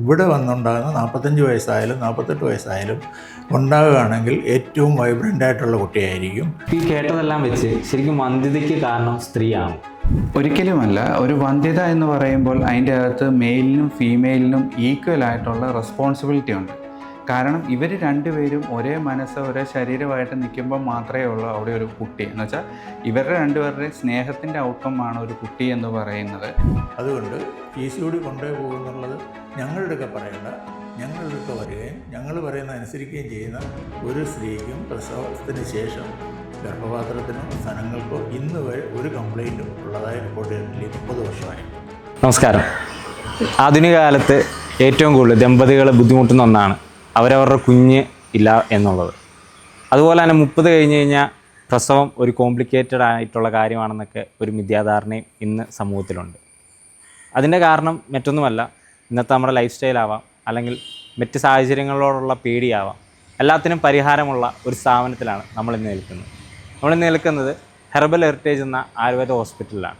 ഇവിടെ വന്നുണ്ടാകുന്ന നാൽപ്പത്തഞ്ച് വയസ്സായാലും നാൽപ്പത്തെട്ട് വയസ്സായാലും ഉണ്ടാകുകയാണെങ്കിൽ ഏറ്റവും വൈബ്രന്റ് ആയിട്ടുള്ള കുട്ടിയായിരിക്കും. ഈ കേട്ടതെല്ലാം വെച്ച് ശരിക്കും വന്ധ്യതയ്ക്ക് കാരണം സ്ത്രീയാണ്. ഒരിക്കലുമല്ല ഒരു വന്ധ്യത എന്ന് പറയുമ്പോൾ അതിന്റെ അകത്ത് മെയിലിനും ഫീമെയിലിനും ഈക്വൽ ആയിട്ടുള്ള റെസ്പോൺസിബിലിറ്റി ഉണ്ട്. കാരണം ഇവർ രണ്ടുപേരും ഒരേ മനസ്സ് ഒരേ ശരീരമായിട്ട് നിൽക്കുമ്പോൾ മാത്രമേ ഉള്ളൂ അവിടെ ഒരു കുട്ടി. എന്ന് വെച്ചാൽ ഇവരുടെ രണ്ടുപേരുടെയും സ്നേഹത്തിന്റെ ഔട്ട്കമാണ് ഒരു കുട്ടി എന്ന് പറയുന്നത്. അതുകൊണ്ട് പി സി ഓടി ഡി കൊണ്ടുപോയി പോകുന്നുള്ളത് ഞങ്ങളുടെയൊക്കെ പറയേണ്ട. ഞങ്ങളുടെയൊക്കെ വരികയും ഞങ്ങൾ പറയുന്ന അനുസരിക്കുകയും ചെയ്യുന്ന ഒരു സ്ത്രീക്കും പ്രസവത്തിന് ശേഷം ഗർഭപാത്രത്തിനും സ്ഥലങ്ങൾക്കോ ഇന്ന് വരെ ഒരു കംപ്ലൈന്റും ഉള്ളതായി റിപ്പോർട്ട് ചെയ്തിട്ടില്ല. മുപ്പത് വർഷമായി. നമസ്കാരം. ആധുനിക കാലത്ത് ഏറ്റവും കൂടുതൽ ദമ്പതികളെ ബുദ്ധിമുട്ടുന്ന ഒന്നാണ് അവരവരുടെ കുഞ്ഞ് ഇല്ല എന്നുള്ളത്. അതുപോലെ തന്നെ മുപ്പത് കഴിഞ്ഞ് കഴിഞ്ഞാൽ പ്രസവം ഒരു കോംപ്ലിക്കേറ്റഡ് ആയിട്ടുള്ള കാര്യമാണെന്നൊക്കെ ഒരു മിഥ്യാധാരണയും ഇന്ന് സമൂഹത്തിലുണ്ട്. അതിന്റെ കാരണം മറ്റൊന്നുമല്ല ഇന്നത്തെ നമ്മുടെ ലൈഫ് സ്റ്റൈലാവാം അല്ലെങ്കിൽ മറ്റ് സാഹചര്യങ്ങളോടുള്ള പേടിയാവാം എല്ലാത്തിനും പരിഹാരമുള്ള ഒരു സ്ഥാപനത്തിലാണ് നമ്മൾ ഇന്ന് നിൽക്കുന്നത്. നമ്മൾ ഇന്ന് നിൽക്കുന്നത് ഹെർബൽ ഹെറിറ്റേജ് എന്ന ആയുർവേദ ഹോസ്പിറ്റലിലാണ്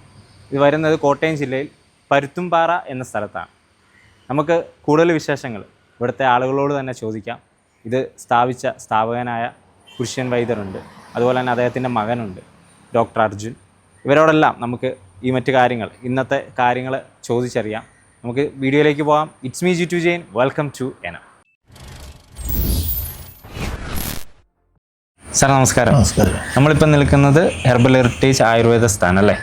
ഇത് വരുന്നത് കോട്ടയം ജില്ലയിൽ പരുത്തുംപാറ എന്ന സ്ഥലത്താണ്. നമുക്ക് കൂടുതൽ വിശേഷങ്ങൾ ഇവിടുത്തെ ആളുകളോട് തന്നെ ചോദിക്കാം. ഇത് സ്ഥാപിച്ച സ്ഥാപകനായ പുരുഷൻ വൈദ്യരുണ്ട്. അതുപോലെ തന്നെ അദ്ദേഹത്തിന്റെ മകനുണ്ട് ഡോക്ടർ അർജുൻ. ഇവരോടെല്ലാം നമുക്ക് ഈ മറ്റു കാര്യങ്ങൾ ഇന്നത്തെ കാര്യങ്ങൾ ചോദിച്ചറിയാം. നമുക്ക് വീഡിയോയിലേക്ക് പോകാം. ഇറ്റ്സ് മീ ജി ടു ജെയിൻ വെൽക്കം ടു എന സാർ നമസ്കാരം. നമസ്കാരം. നമ്മളിപ്പോൾ നിൽക്കുന്നത് ഹെർബൽ ഹെറിറ്റേജ് ആയുർവേദ സ്ഥാനം അല്ലേ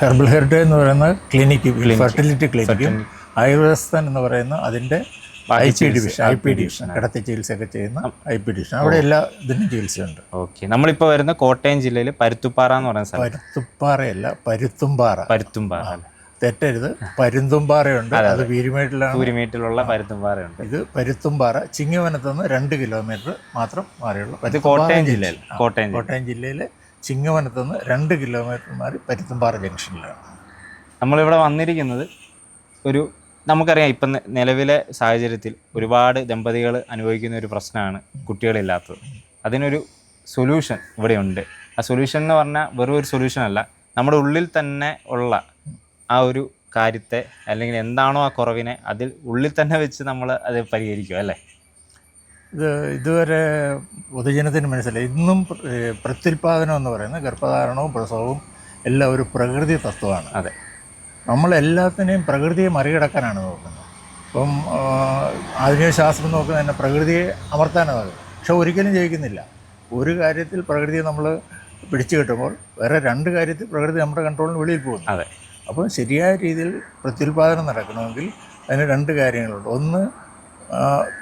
ഹെർബൽ ഹെറിറ്റേജ് എന്ന് പറയുന്ന ക്ലിനിക്ക് ഫെർട്ടിലിറ്റി ക്ലിനിക്കും ആയുർവേദസ്ഥാൻ എന്ന് പറയുന്ന അതിന്റെ I P division I P division. കിടത്തി ചികിത്സയൊക്കെ ചെയ്യുന്ന ഐ പി ഡിവിഷൻ. അവിടെ എല്ലാ ഇതിനും ചികിത്സയുണ്ട്. ഓക്കെ. നമ്മളിപ്പോൾ വരുന്ന കോട്ടയം ജില്ലയിൽ പരുത്തുപ്പാറ എന്ന് പറയുന്ന സ്ഥലം. പരുത്തുപ്പാറയല്ല പരുത്തുംപാറ. പരുത്തുംപാറ തെറ്റരുത്. പരുന്തുംപാറയുണ്ട് അത് വീരുമേട്ടിലാണ് വീരുമേട്ടിലുള്ള പരുത്തുംപാറയുണ്ട്. ഇത് പരുത്തുംപാറ. ചിങ്ങവനത്ത് നിന്ന് രണ്ട് കിലോമീറ്റർ മാത്രം മാറിയുള്ള. ഇത് കോട്ടയം ജില്ലയിൽ കോട്ടയം കോട്ടയം ജില്ലയിലെ ചിങ്ങവനത്ത് നിന്ന് രണ്ട് കിലോമീറ്റർ മാറി പരുത്തുംപാറ ജംഗ്ഷനിലാണ്. നമ്മളിവിടെ വന്നിരിക്കുന്നത് ഒരു നമുക്കറിയാം ഇപ്പം നിലവിലെ സാഹചര്യത്തിൽ ഒരുപാട് ദമ്പതികൾ അനുഭവിക്കുന്ന ഒരു പ്രശ്നമാണ് കുട്ടികളില്ലാത്തത്. അതിനൊരു സൊല്യൂഷൻ ഇവിടെയുണ്ട്. ആ സൊല്യൂഷൻ എന്ന് പറഞ്ഞാൽ വെറും ഒരു സൊല്യൂഷൻ അല്ല നമ്മുടെ ഉള്ളിൽ തന്നെ ഉള്ള ആ ഒരു കാര്യത്തെ അല്ലെങ്കിൽ എന്താണോ ആ കുറവിനെ അതിൽ ഉള്ളിൽ തന്നെ വെച്ച് നമ്മൾ അത് പരിഹരിക്കും അല്ലേ? ഇത് ഇതുവരെ പൊതുജനത്തിന് മനസ്സിലായി. ഇന്നും പ്ര- പ്രത്യുൽപാദനം എന്ന് പറയുന്നത് ഗർഭധാരണവും പ്രസവവും എല്ലാം ഒരു പ്രകൃതി തത്വമാണ്. അതെ. നമ്മളെല്ലാത്തിനെയും പ്രകൃതിയെ മറികടക്കാനാണ് നോക്കുന്നത്. ഇപ്പം ആധുനിക ശാസ്ത്രം നോക്കുന്നത് തന്നെ പ്രകൃതിയെ അമർത്താനാണ്. നോക്കുന്നത് പക്ഷെ ഒരിക്കലും ജയിക്കുന്നില്ല. ഒരു കാര്യത്തിൽ പ്രകൃതിയെ നമ്മൾ പിടിച്ചു കിട്ടുമ്പോൾ വേറെ രണ്ട് കാര്യത്തിൽ പ്രകൃതി നമ്മുടെ കൺട്രോളിന് വെളിയിൽ പോകുന്നു. അതെ. അപ്പോൾ ശരിയായ രീതിയിൽ പ്രത്യുൽപാദനം നടക്കണമെങ്കിൽ അതിന് രണ്ട് കാര്യങ്ങളുണ്ട്. ഒന്ന്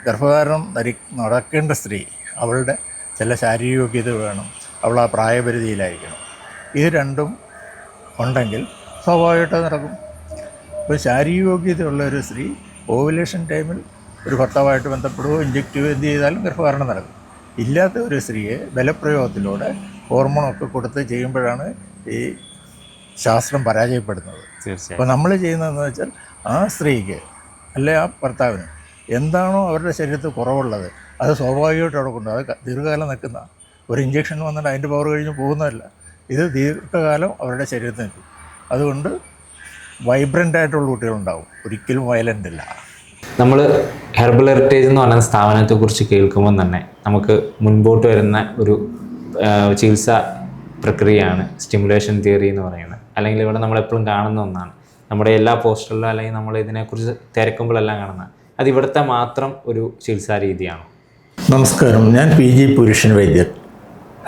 ഗർഭധാരണം നരി നടക്കേണ്ട സ്ത്രീ അവളുടെ ചില ശാരീരിക യോഗ്യത വേണം. അവൾ ആ പ്രായപരിധിയിലായിരിക്കണം. ഇത് രണ്ടും ഉണ്ടെങ്കിൽ സ്വാഭാവികമായിട്ട് നടക്കും. ഇപ്പോൾ ശാരീരികയോഗ്യതയുള്ള ഒരു സ്ത്രീ ഓവുലേഷൻ ടൈമിൽ ഒരു ഭർത്താവായിട്ട് ബന്ധപ്പെടുകയോ ഇഞ്ചക്റ്റീവ് എന്ത് ചെയ്താലും ഗർഭധാരണം നടക്കും. ഇല്ലാത്ത ഒരു സ്ത്രീയെ ബലപ്രയോഗത്തിലൂടെ ഹോർമോണൊക്കെ കൊടുത്ത് ചെയ്യുമ്പോഴാണ് ഈ ശാസ്ത്രം പരാജയപ്പെടുന്നത്. തീർച്ചയായും. അപ്പോൾ നമ്മൾ ചെയ്യുന്നതെന്ന് വെച്ചാൽ ആ സ്ത്രീക്ക് അല്ലെ ആ ഭർത്താവിന് എന്താണോ അവരുടെ ശരീരത്തിൽ കുറവുള്ളത് അത് സ്വാഭാവികമായിട്ട് അവിടെ കൊണ്ടു അത് ദീർഘകാലം നിൽക്കുന്ന ഒരു ഇഞ്ചക്ഷൻ വന്നിട്ട് അതിന്റെ പവർ കഴിഞ്ഞ് പോകുന്നതല്ല. ഇത് ദീർഘകാലം അവരുടെ ശരീരത്തിൽ നിൽക്കും. അതുകൊണ്ട് വൈബ്രന്റ് ആയിട്ടുള്ള കുട്ടികളുണ്ടാവും. ഒരിക്കലും വയലന്റ് അല്ല. നമ്മൾ ഹെർബൽ ഹെറിറ്റേജ് എന്ന് പറയുന്ന സ്ഥാപനത്തെക്കുറിച്ച് കേൾക്കുമ്പോൾ തന്നെ നമുക്ക് മുൻപോട്ട് വരുന്ന ഒരു ചികിത്സ പ്രക്രിയയാണ് സ്റ്റിമുലേഷൻ തിയറി എന്ന് പറയുന്നത്. അല്ലെങ്കിൽ ഇവിടെ നമ്മളെപ്പോഴും കാണുന്ന ഒന്നാണ്. നമ്മുടെ എല്ലാ പോസ്റ്ററിലും അല്ലെങ്കിൽ നമ്മൾ ഇതിനെക്കുറിച്ച് തിരക്കുമ്പോഴെല്ലാം കാണുന്നത് അത് ഇവിടുത്തെ മാത്രം ഒരു ചികിത്സാ രീതിയാണ്. നമസ്കാരം. ഞാൻ പി ജി പുരുഷൻ വൈദ്യർ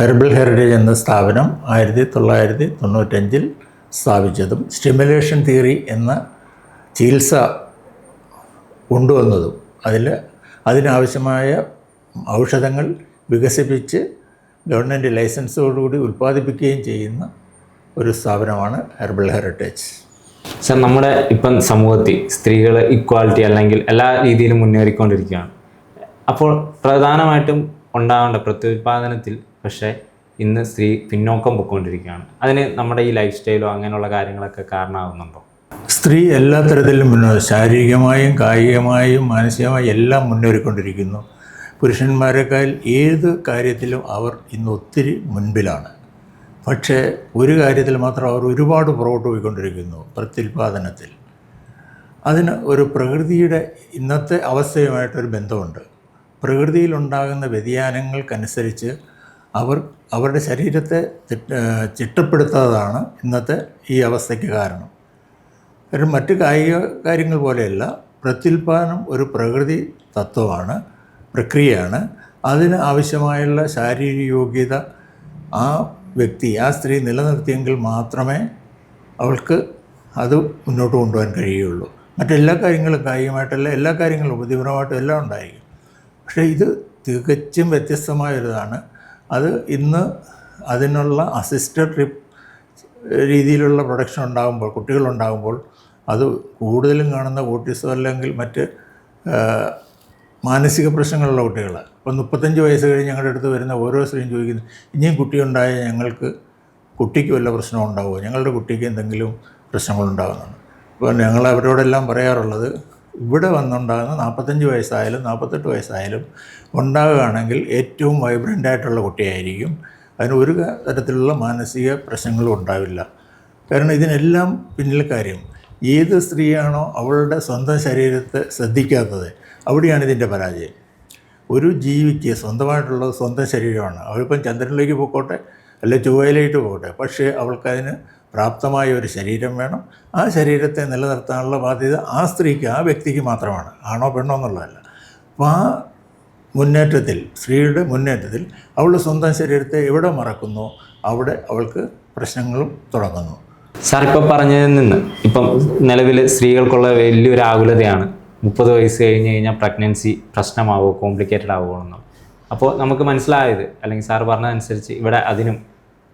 ഹെർബൽ ഹെറിറ്റേജ് എന്ന സ്ഥാപനം ആയിരത്തി തൊള്ളായിരത്തി തൊണ്ണൂറ്റഞ്ചിൽ സ്ഥാപിച്ചതും സ്റ്റിമുലേഷൻ തിയറി എന്ന ചികിത്സ കൊണ്ടുവന്നതും അതിൽ അതിനാവശ്യമായ ഔഷധങ്ങൾ വികസിപ്പിച്ച് ഗവൺമെന്റ് ലൈസൻസോടുകൂടി ഉൽപ്പാദിപ്പിക്കുകയും ചെയ്യുന്ന ഒരു സ്ഥാപനമാണ് ഹെർബൽ ഹെറിറ്റേജ്. സർ നമ്മുടെ ഇപ്പം സമൂഹത്തിൽ സ്ത്രീകൾ ഇക്വാലിറ്റി അല്ലെങ്കിൽ എല്ലാ രീതിയിലും മുന്നേറിക്കൊണ്ടിരിക്കുകയാണ്. അപ്പോൾ പ്രധാനമായിട്ടും ഉണ്ടാവേണ്ട പ്രത്യുൽപാദനത്തിൽ പക്ഷേ ഇന്ന് സ്ത്രീ പിന്നോക്കം പൊയ്ക്കൊണ്ടിരിക്കുകയാണ് അതിന് നമ്മുടെ ഈ ലൈഫ് സ്റ്റൈലോ അങ്ങനെയുള്ള കാര്യങ്ങളൊക്കെ കാരണമാകുന്നുണ്ടോ സ്ത്രീ എല്ലാ തരത്തിലും മുന്നോ ശാരീരികമായും കായികമായും മാനസികമായും എല്ലാം മുന്നേറിക്കൊണ്ടിരിക്കുന്നു. പുരുഷന്മാരെക്കാൾ ഏത് കാര്യത്തിലും അവർ ഇന്ന് ഒത്തിരി മുൻപിലാണ്. പക്ഷേ ഒരു കാര്യത്തിൽ മാത്രം അവർ ഒരുപാട് പുറകോട്ട് പോയിക്കൊണ്ടിരിക്കുന്നു പ്രത്യുൽപാദനത്തിൽ. അതിന് ഒരു പ്രകൃതിയുടെ ഇന്നത്തെ അവസ്ഥയുമായിട്ടൊരു ബന്ധമുണ്ട്. പ്രകൃതിയിലുണ്ടാകുന്ന വ്യതിയാനങ്ങൾക്കനുസരിച്ച് അവർ അവരുടെ ശരീരത്തെ ചിട്ട- ചിട്ടപ്പെടുത്താതാണ് ഇന്നത്തെ ഈ അവസ്ഥയ്ക്ക് കാരണം. കാരണം മറ്റ് കായിക കാര്യങ്ങൾ പോലെയല്ല പ്രത്യുൽപാദനം ഒരു പ്രകൃതി തത്വമാണ് പ്രക്രിയയാണ്. അതിന് ആവശ്യമായുള്ള ശാരീരിക യോഗ്യത ആ വ്യക്തി ആ സ്ത്രീ നിലനിർത്തിയെങ്കിൽ മാത്രമേ അവൾക്ക് അത് മുന്നോട്ട് കൊണ്ടുപോകാൻ കഴിയുള്ളൂ മറ്റെല്ലാ കാര്യങ്ങളും കായികമായിട്ടല്ല എല്ലാ കാര്യങ്ങളും ബുദ്ധിപരമായിട്ടും എല്ലാം ഉണ്ടായിരിക്കും. പക്ഷേ ഇത് തികച്ചും വ്യത്യസ്തമായൊരിതാണ്. അത് ഇന്ന് അതിനുള്ള അസിസ്റ്റഡ് ട്രിപ്പ് രീതിയിലുള്ള പ്രൊഡക്ഷൻ ഉണ്ടാകുമ്പോൾ കുട്ടികളുണ്ടാകുമ്പോൾ അത് കൂടുതലും കാണുന്ന ഓട്ടിസം അല്ലെങ്കിൽ മറ്റ് മാനസിക പ്രശ്നങ്ങളുള്ള കുട്ടികൾ ഇപ്പം മുപ്പത്തഞ്ച് വയസ്സ് കഴിഞ്ഞ് ഞങ്ങളുടെ അടുത്ത് വരുന്ന ഓരോ സ്ത്രീയും ചോദിക്കുന്നു ഇനിയും കുട്ടിയുണ്ടായാൽ ഞങ്ങൾക്ക് കുട്ടിക്ക് വല്ല പ്രശ്നമുണ്ടാവുമോ ഞങ്ങളുടെ കുട്ടിക്ക് എന്തെങ്കിലും പ്രശ്നങ്ങളുണ്ടാകുന്നുണ്ട് അപ്പോൾ ഞങ്ങൾ അവരോടെല്ലാം പറയാറുള്ളത് ഇവിടെ വന്നുണ്ടാകുന്ന നാൽപ്പത്തഞ്ച് വയസ്സായാലും നാൽപ്പത്തെട്ട് വയസ്സായാലും ഉണ്ടാകുകയാണെങ്കിൽ ഏറ്റവും വൈബ്രന്റ് ആയിട്ടുള്ള കുട്ടിയായിരിക്കും. അതിന് ഒരു തരത്തിലുള്ള മാനസിക പ്രശ്നങ്ങളും ഉണ്ടാവില്ല. കാരണം ഇതിനെല്ലാം പിന്നിൽ കാര്യം ഏത് സ്ത്രീയാണോ അവളുടെ സ്വന്തം ശരീരത്തെ ശ്രദ്ധിക്കാത്തത് അവിടെയാണ് ഇതിന്റെ പരാജയം. ഒരു ജീവിക്ക് സ്വന്തമായിട്ടുള്ളത് സ്വന്തം ശരീരമാണ്. അവളിപ്പം ചന്ദ്രനിലേക്ക് പോയിക്കോട്ടെ അല്ലെ ചൊവ്വയിലേക്ക് പോകട്ടെ പക്ഷേ അവൾക്കതിന് പ്രാപ്തമായ ഒരു ശരീരം വേണം. ആ ശരീരത്തെ നിലനിർത്താനുള്ള ബാധ്യത ആ സ്ത്രീക്ക് ആ വ്യക്തിക്ക് മാത്രമാണ്. ആണോ പെണ്ണോ എന്നുള്ളതല്ല. അപ്പോൾ ആ മുന്നേറ്റത്തിൽ സ്ത്രീയുടെ മുന്നേറ്റത്തിൽ അവൾ സ്വന്തം ശരീരത്തെ എവിടെ മറക്കുന്നു? അവിടെ അവൾക്ക് പ്രശ്നങ്ങളും തുടങ്ങുന്നു. സാർ ഇപ്പോൾ പറഞ്ഞതിൽ നിന്ന് ഇപ്പം നിലവിൽ സ്ത്രീകൾക്കുള്ള വലിയൊരു ആകുലതയാണ് മുപ്പത് വയസ്സ് കഴിഞ്ഞ് കഴിഞ്ഞാൽ പ്രഗ്നൻസി പ്രശ്നമാവോ കോംപ്ലിക്കേറ്റഡ് ആവുമോ എന്നും. അപ്പോൾ നമുക്ക് മനസ്സിലായത് അല്ലെങ്കിൽ സാർ പറഞ്ഞതനുസരിച്ച് ഇവിടെ അതിനും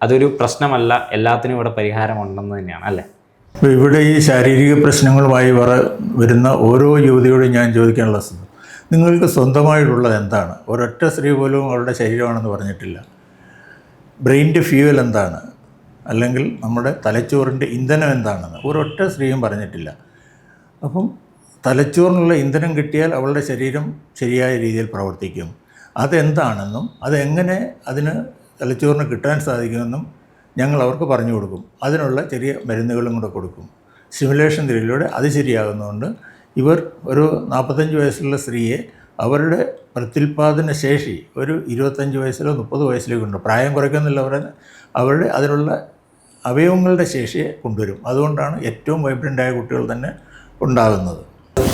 അതൊരു പ്രശ്നമല്ല എല്ലാത്തിനും ഇവിടെ പരിഹാരമുണ്ടെന്ന് തന്നെയാണ് അല്ലേ? ഇവിടെ ഈ ശാരീരിക പ്രശ്നങ്ങളുമായി വര വരുന്ന ഓരോ യുവതിയോടും ഞാൻ ചോദിക്കാനുള്ള നിങ്ങൾക്ക് സ്വന്തമായിട്ടുള്ളത് എന്താണ്? ഒരൊറ്റ സ്ത്രീ പോലും അവരുടെ ശരീരമാണെന്ന് പറഞ്ഞിട്ടില്ല. ബ്രെയിന്റെ ഫ്യൂവൽ എന്താണ്? അല്ലെങ്കിൽ നമ്മുടെ തലച്ചോറിന്റെ ഇന്ധനം എന്താണെന്ന് ഒരൊറ്റ സ്ത്രീയും പറഞ്ഞിട്ടില്ല. അപ്പം തലച്ചോറിനുള്ള ഇന്ധനം കിട്ടിയാൽ അവളുടെ ശരീരം ശരിയായ രീതിയിൽ പ്രവർത്തിക്കും. അതെന്താണെന്നും അതെങ്ങനെ അതിന് തലച്ചോറിന് കിട്ടാൻ സാധിക്കുമെന്നും ഞങ്ങൾ അവർക്ക് പറഞ്ഞു കൊടുക്കും. അതിനുള്ള ചെറിയ മരുന്നുകളും കൂടെ കൊടുക്കും. സിമുലേഷൻ തിരിയിലൂടെ അത് ശരിയാകുന്നതുകൊണ്ട് ഇവർ ഒരു നാൽപ്പത്തഞ്ച് വയസ്സുള്ള സ്ത്രീയെ അവരുടെ പ്രത്യുൽപാദന ശേഷി ഒരു ഇരുപത്തഞ്ച് വയസ്സിലോ മുപ്പത് വയസ്സിലോ ഉണ്ട് പ്രായം കുറയ്ക്കുന്നില്ല അവരെ. അവരുടെ അതിനുള്ള അവയവങ്ങളുടെ ശേഷിയെ കൊണ്ടുവരും. അതുകൊണ്ടാണ് ഏറ്റവും വൈബ്രന്റായ കുട്ടികൾ തന്നെ ഉണ്ടാകുന്നത്.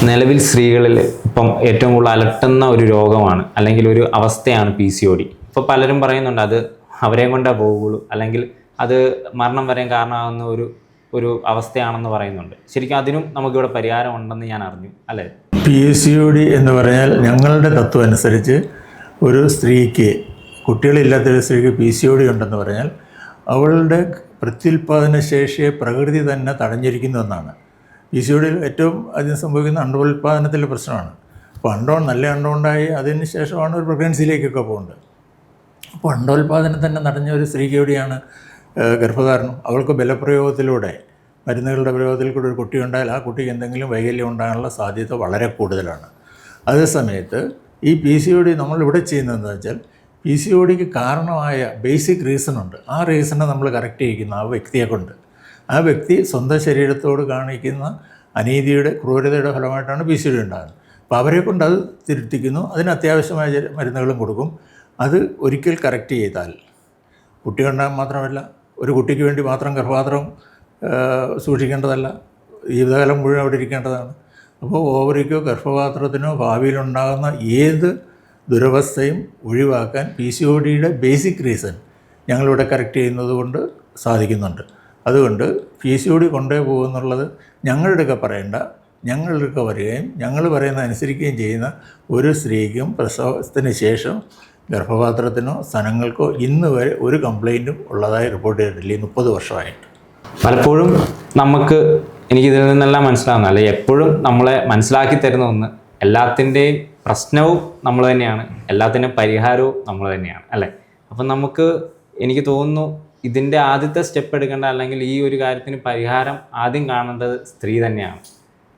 നിലവിൽ സ്ത്രീകളിൽ ഇപ്പം ഏറ്റവും കൂടുതൽ അലട്ടുന്ന ഒരു രോഗമാണ് അല്ലെങ്കിൽ ഒരു അവസ്ഥയാണ് പി സി ഒ ഡി ഇപ്പോൾ പലരും പറയുന്നുണ്ട് അത് അവരെയും കൊണ്ടേ പോകുള്ളൂ അല്ലെങ്കിൽ അത് മരണം വരെയും കാരണമാകുന്ന ഒരു ഒരു അവസ്ഥയാണെന്ന് പറയുന്നുണ്ട്. ശരിക്കും അതിനും നമുക്കിവിടെ പരിഹാരം ഉണ്ടെന്ന് ഞാൻ അറിഞ്ഞു അല്ലേ? പി എസ് സി ഡി എന്ന് പറഞ്ഞാൽ ഞങ്ങളുടെ തത്വം അനുസരിച്ച് ഒരു സ്ത്രീക്ക് കുട്ടികളില്ലാത്ത ഒരു സ്ത്രീക്ക് പി സി ഒ ഡി ഉണ്ടെന്ന് പറഞ്ഞാൽ അവളുടെ പ്രത്യുൽപാദന ശേഷിയെ പ്രകൃതി തന്നെ തടഞ്ഞിരിക്കുന്നു എന്നാണ്. പി സി ഒ ഡിയിൽ ഏറ്റവും ആദ്യം സംഭവിക്കുന്ന അണ്ടോൽപാദനത്തിലെ പ്രശ്നമാണ്. അപ്പോൾ അണ്ടോൺ നല്ല അണ്ടോണ്ടായി അതിന് ശേഷമാണ് ഒരു പ്രഗ്നൻസിയിലേക്കൊക്കെ പോകുന്നത് അപ്പോൾ അണ്ടോൽപാദനം തന്നെ നടഞ്ഞ ഒരു സ്ത്രീ കൂടിയാണ് ഗർഭധാരണം. അവൾക്ക് ബലപ്രയോഗത്തിലൂടെ മരുന്നുകളുടെ പ്രയോഗത്തിൽ കൂടെ ഒരു കുട്ടി ഉണ്ടായാൽ ആ കുട്ടിക്ക് എന്തെങ്കിലും വൈകല്യം ഉണ്ടാകാനുള്ള സാധ്യത വളരെ കൂടുതലാണ്. അതേ സമയത്ത് ഈ പി സി ഒ ഡി നമ്മളിവിടെ ചെയ്യുന്നതെന്ന് വെച്ചാൽ പി സി ഒ ഡിക്ക് കാരണമായ ബേസിക് റീസൺ ഉണ്ട്. ആ റീസണെ നമ്മൾ കറക്റ്റ് ചെയ്യിക്കുന്ന ആ വ്യക്തിയെ കൊണ്ട്. ആ വ്യക്തി സ്വന്തം ശരീരത്തോട് കാണിക്കുന്ന അനീതിയുടെ ക്രൂരതയുടെ ഫലമായിട്ടാണ് പി സി ഒ ഡി ഉണ്ടാകുന്നത്. അപ്പോൾ അവരെ കൊണ്ട് അത് തിരുത്തിക്കുന്നു. അതിന് അത്യാവശ്യമായ മരുന്നുകളും കൊടുക്കും. അത് ഒരിക്കൽ കറക്റ്റ് ചെയ്താൽ കുട്ടി ഉണ്ടാകാൻ മാത്രമല്ല ഒരു കുട്ടിക്ക് വേണ്ടി മാത്രം ഗർഭപാത്രം സൂക്ഷിക്കേണ്ടതല്ല ജീവിതകാലം മുഴുവൻ അവിടെ ഇരിക്കേണ്ടതാണ്. അപ്പോൾ ഓവറിക്കോ ഗർഭപാത്രത്തിനോ ഭാവിയിലുണ്ടാകുന്ന ഏത് ദുരവസ്ഥയും ഒഴിവാക്കാൻ പി സി ഒ ഡിയുടെ ബേസിക് റീസൺ ഞങ്ങളിവിടെ കറക്റ്റ് ചെയ്യുന്നത് കൊണ്ട് സാധിക്കുന്നുണ്ട്. അതുകൊണ്ട് പി സി ഒ ഡി കൊണ്ടേ പോകുന്നുള്ളത് ഞങ്ങളുടെയൊക്കെ പറയേണ്ട ഞങ്ങളുടെയൊക്കെ വരികയും ഞങ്ങൾ പറയുന്ന അനുസരിക്കുകയും ചെയ്യുന്ന ഒരു സ്ത്രീക്കും പ്രസവത്തിന് ശേഷം ഗർഭപാത്രത്തിനോ സ്ഥലങ്ങൾക്കോ ഇന്ന് വരെ ഒരു കംപ്ലൈന്റും ഉള്ളതായി റിപ്പോർട്ട് ചെയ്തിട്ടില്ല. ഈ മുപ്പത് വർഷമായിട്ട്. പലപ്പോഴും നമുക്ക് എനിക്ക് ഇതിൽ നിന്നെല്ലാം മനസ്സിലാവുന്ന അല്ലെ? എപ്പോഴും നമ്മളെ മനസ്സിലാക്കി തരുന്ന ഒന്ന് എല്ലാത്തിന്റെയും പ്രശ്നവും നമ്മൾ തന്നെയാണ്. എല്ലാത്തിന്റെ പരിഹാരവും നമ്മൾ തന്നെയാണ് അല്ലേ? അപ്പം നമുക്ക് എനിക്ക് തോന്നുന്നു ഇതിന്റെ ആദ്യത്തെ സ്റ്റെപ്പ് എടുക്കേണ്ട അല്ലെങ്കിൽ ഈ ഒരു കാര്യത്തിന് പരിഹാരം ആദ്യം കാണേണ്ടത് സ്ത്രീ തന്നെയാണ്.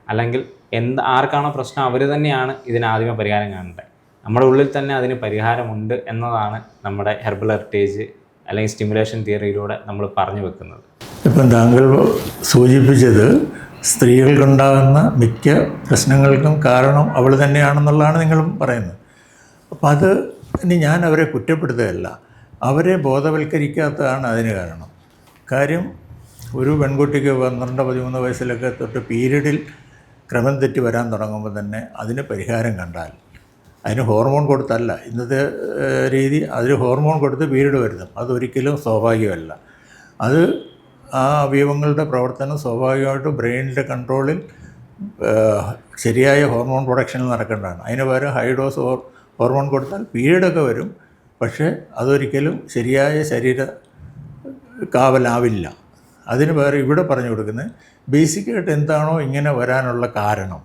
അല്ലെങ്കിൽ എന്ത് ആർക്കാണോ പ്രശ്നം അവർ തന്നെയാണ് ഇതിന് ആദ്യമേ പരിഹാരം കാണേണ്ടത്. നമ്മുടെ ഉള്ളിൽ തന്നെ അതിന് പരിഹാരമുണ്ട് എന്നതാണ് നമ്മുടെ ഹെർബൽ ഹെറിറ്റേജ് അല്ലെങ്കിൽ സ്റ്റിമുലേഷൻ തിയറിയിലൂടെ നമ്മൾ പറഞ്ഞു വെക്കുന്നത്. ഇപ്പം താങ്കൾ സൂചിപ്പിച്ചത് സ്ത്രീകൾക്കുണ്ടാകുന്ന മിക്ക പ്രശ്നങ്ങൾക്കും കാരണം അവൾ തന്നെയാണെന്നുള്ളതാണ് നിങ്ങളും പറയുന്നത്. അപ്പം അത് ഇനി ഞാൻ അവരെ കുറ്റപ്പെടുത്തുകയല്ല. അവരെ ബോധവൽക്കരിക്കാത്തതാണ് അതിന് കാരണം. കാര്യം ഒരു പെൺകുട്ടിക്ക് പന്ത്രണ്ട് പതിമൂന്ന് വയസ്സിലൊക്കെ തൊട്ട് പീരീഡിൽ ക്രമം തെറ്റി വരാൻ തുടങ്ങുമ്പോൾ തന്നെ അതിന് പരിഹാരം കണ്ടാൽ അതിന് ഹോർമോൺ കൊടുത്തല്ല. ഇന്നത്തെ രീതി അതിന് ഹോർമോൺ കൊടുത്ത് പീരീഡ് വരുത്തും. അതൊരിക്കലും സ്വാഭാവികമല്ല. അത് ആ അവയവങ്ങളുടെ പ്രവർത്തനം സ്വാഭാവികമായിട്ടും ബ്രെയിനിന്റെ കൺട്രോളിൽ ശരിയായ ഹോർമോൺ പ്രൊഡക്ഷനിൽ നടക്കേണ്ടതാണ്. അതിന് പകരം ഹൈ ഡോസ് ഹോർമോൺ കൊടുത്താൽ പീരീഡൊക്കെ വരും. പക്ഷേ അതൊരിക്കലും ശരിയായ ശരീര കാവലാവില്ല. അതിന് പകരം ഇവിടെ പറഞ്ഞു കൊടുക്കുന്നത് ബേസിക്കായിട്ട് എന്താണോ ഇങ്ങനെ വരാനുള്ള കാരണം.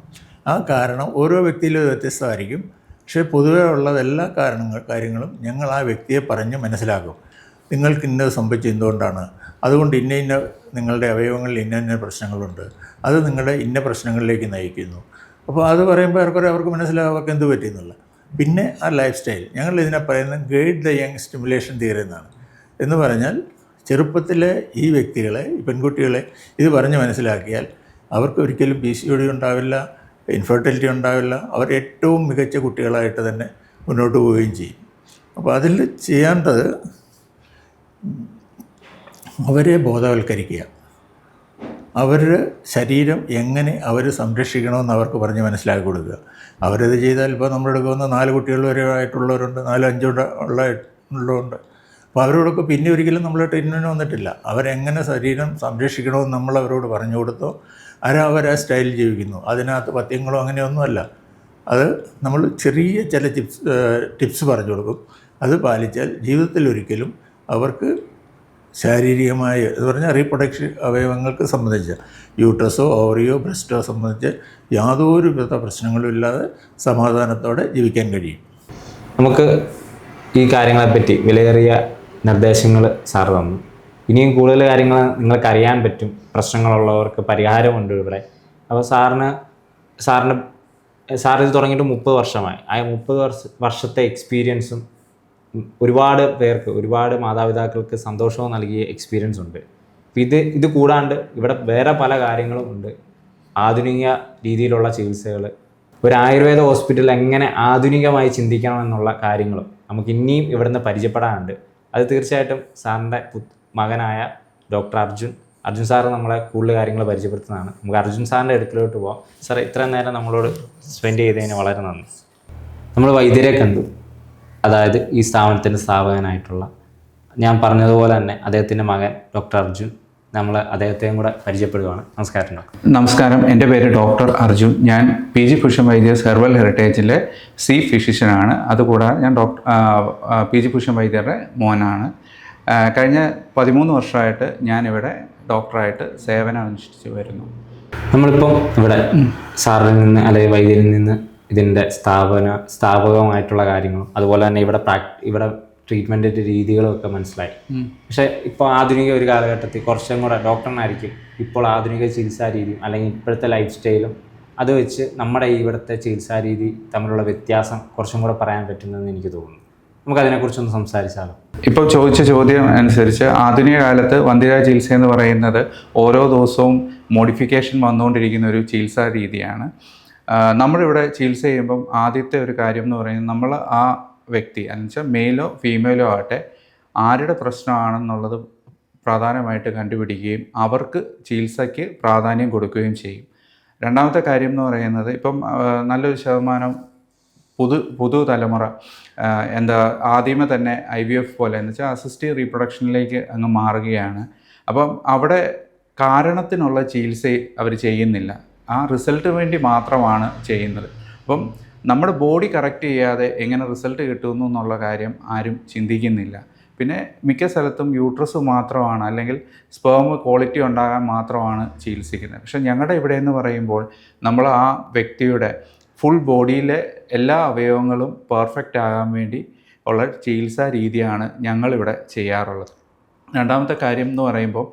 ആ കാരണം ഓരോ വ്യക്തിയിലും വ്യത്യസ്തമായിരിക്കും. പക്ഷേ പൊതുവേ ഉള്ളത് എല്ലാ കാരണങ്ങൾ കാര്യങ്ങളും ഞങ്ങൾ ആ വ്യക്തിയെ പറഞ്ഞ് മനസ്സിലാക്കും. നിങ്ങൾക്ക് ഇന്നത് സംഭവിച്ചത് എന്തുകൊണ്ടാണ്? അതുകൊണ്ട് ഇന്ന ഇന്ന നിങ്ങളുടെ അവയവങ്ങളിൽ ഇന്ന ഇന്ന പ്രശ്നങ്ങളുണ്ട്. അത് നിങ്ങളുടെ ഇന്ന പ്രശ്നങ്ങളിലേക്ക് നയിക്കുന്നു. അപ്പോൾ അത് പറയുമ്പോൾ ഏറെക്കുറെ അവർക്ക് മനസ്സിലാവും അവർക്ക് എന്ത് പറ്റിയെന്നുള്ള പിന്നെ ആ ലൈഫ് സ്റ്റൈൽ ഞങ്ങൾ ഇതിനെ പറയുന്നത് guide the young stimulation theory എന്നാണ്. എന്ന് പറഞ്ഞാൽ ചെറുപ്പത്തിലെ ഈ വ്യക്തികളെ ഈ പെൺകുട്ടികളെ ഇത് പറഞ്ഞ് മനസ്സിലാക്കിയാൽ അവർക്ക് ഒരിക്കലും പി സി ഉണ്ടാവില്ല. ഇൻഫെർട്ടിലിറ്റി ഉണ്ടാവില്ല. അവർ ഏറ്റവും മികച്ച കുട്ടികളായിട്ട് തന്നെ മുന്നോട്ട് പോവുകയും ചെയ്യും. അപ്പോൾ അതിൽ ചെയ്യേണ്ടത് അവരെ ബോധവൽക്കരിക്കുക. അവരുടെ ശരീരം എങ്ങനെ അവർ സംരക്ഷിക്കണമെന്ന് അവർക്ക് പറഞ്ഞ് മനസ്സിലാക്കി കൊടുക്കുക. അവരത് ചെയ്താൽ ഇപ്പോൾ നമ്മളെടുക്കുന്ന നാല് കുട്ടികൾ വരെ ആയിട്ടുള്ളവരുണ്ട് നാല് അഞ്ചോ ഉള്ള ഉള്ളതുണ്ട് അപ്പോൾ അവരോടൊക്കെ പിന്നെ ഒരിക്കലും നമ്മൾ ട്രീറ്റ്മെന്റ് വന്നിട്ടില്ല. അവരെങ്ങനെ ശരീരം സംരക്ഷിക്കണമെന്ന് നമ്മൾ അവരോട് പറഞ്ഞു കൊടുത്തോ ആ സ്റ്റൈൽ ജീവിക്കുന്നു. അതിനകത്ത് പത്യങ്ങളോ അങ്ങനെയൊന്നുമല്ല. അത് നമ്മൾ ചെറിയ ചില ടിപ്സ് ടിപ്സ് പറഞ്ഞു കൊടുക്കും. അത് പാലിച്ചാൽ ജീവിതത്തിൽ ഒരിക്കലും അവർക്ക് ശാരീരികമായ എന്ന് പറഞ്ഞാൽ റീപ്രൊഡക്ഷൻ അവയവങ്ങൾക്ക് സംബന്ധിച്ച് യൂട്രസോ ഓവറിയോ ബ്രസ്റ്റോ സംബന്ധിച്ച് യാതൊരു വിധ പ്രശ്നങ്ങളും ഇല്ലാതെ സമാധാനത്തോടെ ജീവിക്കാൻ കഴിയും. നമുക്ക് ഈ കാര്യങ്ങളെപ്പറ്റി വിലയേറിയ നിർദ്ദേശങ്ങൾ സാർ തന്നു. ഇനിയും കൂടുതൽ കാര്യങ്ങൾ നിങ്ങൾക്ക് അറിയാൻ പറ്റും. പ്രശ്നങ്ങളുള്ളവർക്ക് പരിഹാരമുണ്ട് ഇവിടെ. അപ്പോൾ സാറിന് സാറിന് സാർ ഇത് തുടങ്ങിയിട്ട് മുപ്പത് വർഷമായി. ആ മുപ്പത് വർഷ വർഷത്തെ എക്സ്പീരിയൻസും ഒരുപാട് പേർക്ക് ഒരുപാട് മാതാപിതാക്കൾക്ക് സന്തോഷവും നൽകിയ എക്സ്പീരിയൻസ് ഉണ്ട്. ഇത് ഇത് കൂടാണ്ട് ഇവിടെ വേറെ പല കാര്യങ്ങളും ഉണ്ട്. ആധുനിക രീതിയിലുള്ള ചികിത്സകൾ ഒരു ആയുർവേദ ഹോസ്പിറ്റൽ എങ്ങനെ ആധുനികമായി ചിന്തിക്കണം എന്നുള്ള കാര്യങ്ങളും നമുക്ക് ഇനിയും ഇവിടുന്ന് പരിചയപ്പെടാനുണ്ട്. അത് തീർച്ചയായിട്ടും സാറിന്റെ മകനായ ഡോക്ടർ അർജുൻ. അർജുൻ സാറ് നമ്മളെ കൂടുതൽ കാര്യങ്ങൾ പരിചയപ്പെടുത്തുന്നതാണ്. നമുക്ക് അർജുൻ സാറിന്റെ അടുക്കിലോട്ട് പോവാം. സാർ ഇത്രയും നേരം നമ്മളോട് സ്പെൻഡ് ചെയ്തതിന് വളരെ നന്ദി. നമ്മൾ വൈദ്യരെ കണ്ടു. അതായത് ഈ സ്ഥാപനത്തിന്റെ സ്ഥാപകനായിട്ടുള്ള ഞാൻ പറഞ്ഞതുപോലെ തന്നെ അദ്ദേഹത്തിന്റെ മകൻ ഡോക്ടർ അർജുൻ നമ്മൾ അദ്ദേഹത്തെയും കൂടെ പരിചയപ്പെടുകയാണ്. നമസ്കാരം ഡോക്ടർ. നമസ്കാരം. എന്റെ പേര് ഡോക്ടർ അർജുൻ. ഞാൻ പി ജി പുഷൻ വൈദ്യസ് ഹെർബൽ ഹെറിറ്റേജിലെ സി ഫിസിഷ്യനാണ്. അതുകൂടാതെ ഞാൻ ഡോക്ടർ പി ജി പുഷൻ വൈദ്യരുടെ മോനാണ്. കഴിഞ്ഞ പതിമൂന്ന് വർഷമായിട്ട് ഞാനിവിടെ ഡോക്ടറായിട്ട് സേവനം അനുഷ്ഠിച്ചു വരുന്നു. നമ്മളിപ്പം ഇവിടെ സാറിൽ നിന്ന് അല്ലെങ്കിൽ വൈദ്യരിൽ നിന്ന് ഇതിന്റെ സ്ഥാപന സ്ഥാപകമായിട്ടുള്ള കാര്യങ്ങളും അതുപോലെ തന്നെ ഇവിടെ പ്രാക് ഇവിടെ ട്രീറ്റ്മെന്റിന്റെ രീതികളും ഒക്കെ മനസ്സിലായി. പക്ഷേ ഇപ്പോൾ ആധുനിക ഒരു കാലഘട്ടത്തിൽ കുറച്ചും കൂടെ ഡോക്ടറിനായിരിക്കും ഇപ്പോൾ ആധുനിക ചികിത്സാ രീതിയും അല്ലെങ്കിൽ ഇപ്പോഴത്തെ ലൈഫ് സ്റ്റൈലും അത് വെച്ച് നമ്മുടെ ഇവിടുത്തെ ചികിത്സാ രീതി തമ്മിലുള്ള വ്യത്യാസം കുറച്ചും കൂടെ പറയാൻ പറ്റുന്നതെന്ന് എനിക്ക് തോന്നുന്നു. നമുക്കതിനെക്കുറിച്ചൊന്ന് സംസാരിച്ചാലോ? ഇപ്പോൾ ചോദിച്ച ചോദ്യം അനുസരിച്ച് ആധുനിക കാലത്ത് വന്ധ്യതാ ചികിത്സ എന്ന് പറയുന്നത് ഓരോ ദിവസവും മോഡിഫിക്കേഷൻ വന്നുകൊണ്ടിരിക്കുന്ന ഒരു ചികിത്സാ രീതിയാണ്. നമ്മളിവിടെ ചികിത്സ ചെയ്യുമ്പം ആദ്യത്തെ ഒരു കാര്യം എന്ന് പറയുന്നത് നമ്മൾ ആ വ്യക്തി എന്നുവെച്ചാൽ മെയിലോ ഫീമെയിലോ ആകട്ടെ ആരുടെ പ്രശ്നമാണെന്നുള്ളത് പ്രധാനമായിട്ട് കണ്ടുപിടിക്കുകയും അവർക്ക് ചികിത്സയ്ക്ക് പ്രാധാന്യം കൊടുക്കുകയും ചെയ്യും. രണ്ടാമത്തെ കാര്യം എന്ന് പറയുന്നത് ഇപ്പം നല്ലൊരു ശതമാനം പുതു പുതു തലമുറ ആ, എന്താ ആദ്യമേ തന്നെ ഐ വി എഫ് പോലെ എന്ന് വെച്ചാൽ അസിസ്റ്റീവ് റീപ്രൊഡക്ഷനിലേക്ക് അങ്ങ് മാറുകയാണ്. അപ്പം അവിടെ കാരണത്തിനുള്ള ചികിത്സ അവർ ചെയ്യുന്നില്ല. ആ റിസൾട്ട് വേണ്ടി മാത്രമാണ് ചെയ്യുന്നത്. അപ്പം നമ്മുടെ ബോഡി കറക്റ്റ് ചെയ്യാതെ എങ്ങനെ റിസൾട്ട് കിട്ടുന്നു എന്നുള്ള കാര്യം ആരും ചിന്തിക്കുന്നില്ല. പിന്നെ മിക്ക സ്ഥലത്തും യൂട്രസ് മാത്രമാണ് അല്ലെങ്കിൽ സ്പേം ക്വാളിറ്റി ഉണ്ടാകാൻ മാത്രമാണ് ചികിത്സിക്കുന്നത്. പക്ഷേ ഞങ്ങളുടെ ഇവിടെ എന്ന് പറയുമ്പോൾ നമ്മൾ ആ വ്യക്തിയുടെ ഫുൾ ബോഡിയിലെ എല്ലാ അവയവങ്ങളും പെർഫെക്റ്റ് ആകാൻ വേണ്ടി ഉള്ള ചികിത്സാ രീതിയാണ് ഞങ്ങളിവിടെ ചെയ്യാറുള്ളത്. രണ്ടാമത്തെ കാര്യം എന്ന് പറയുമ്പോൾ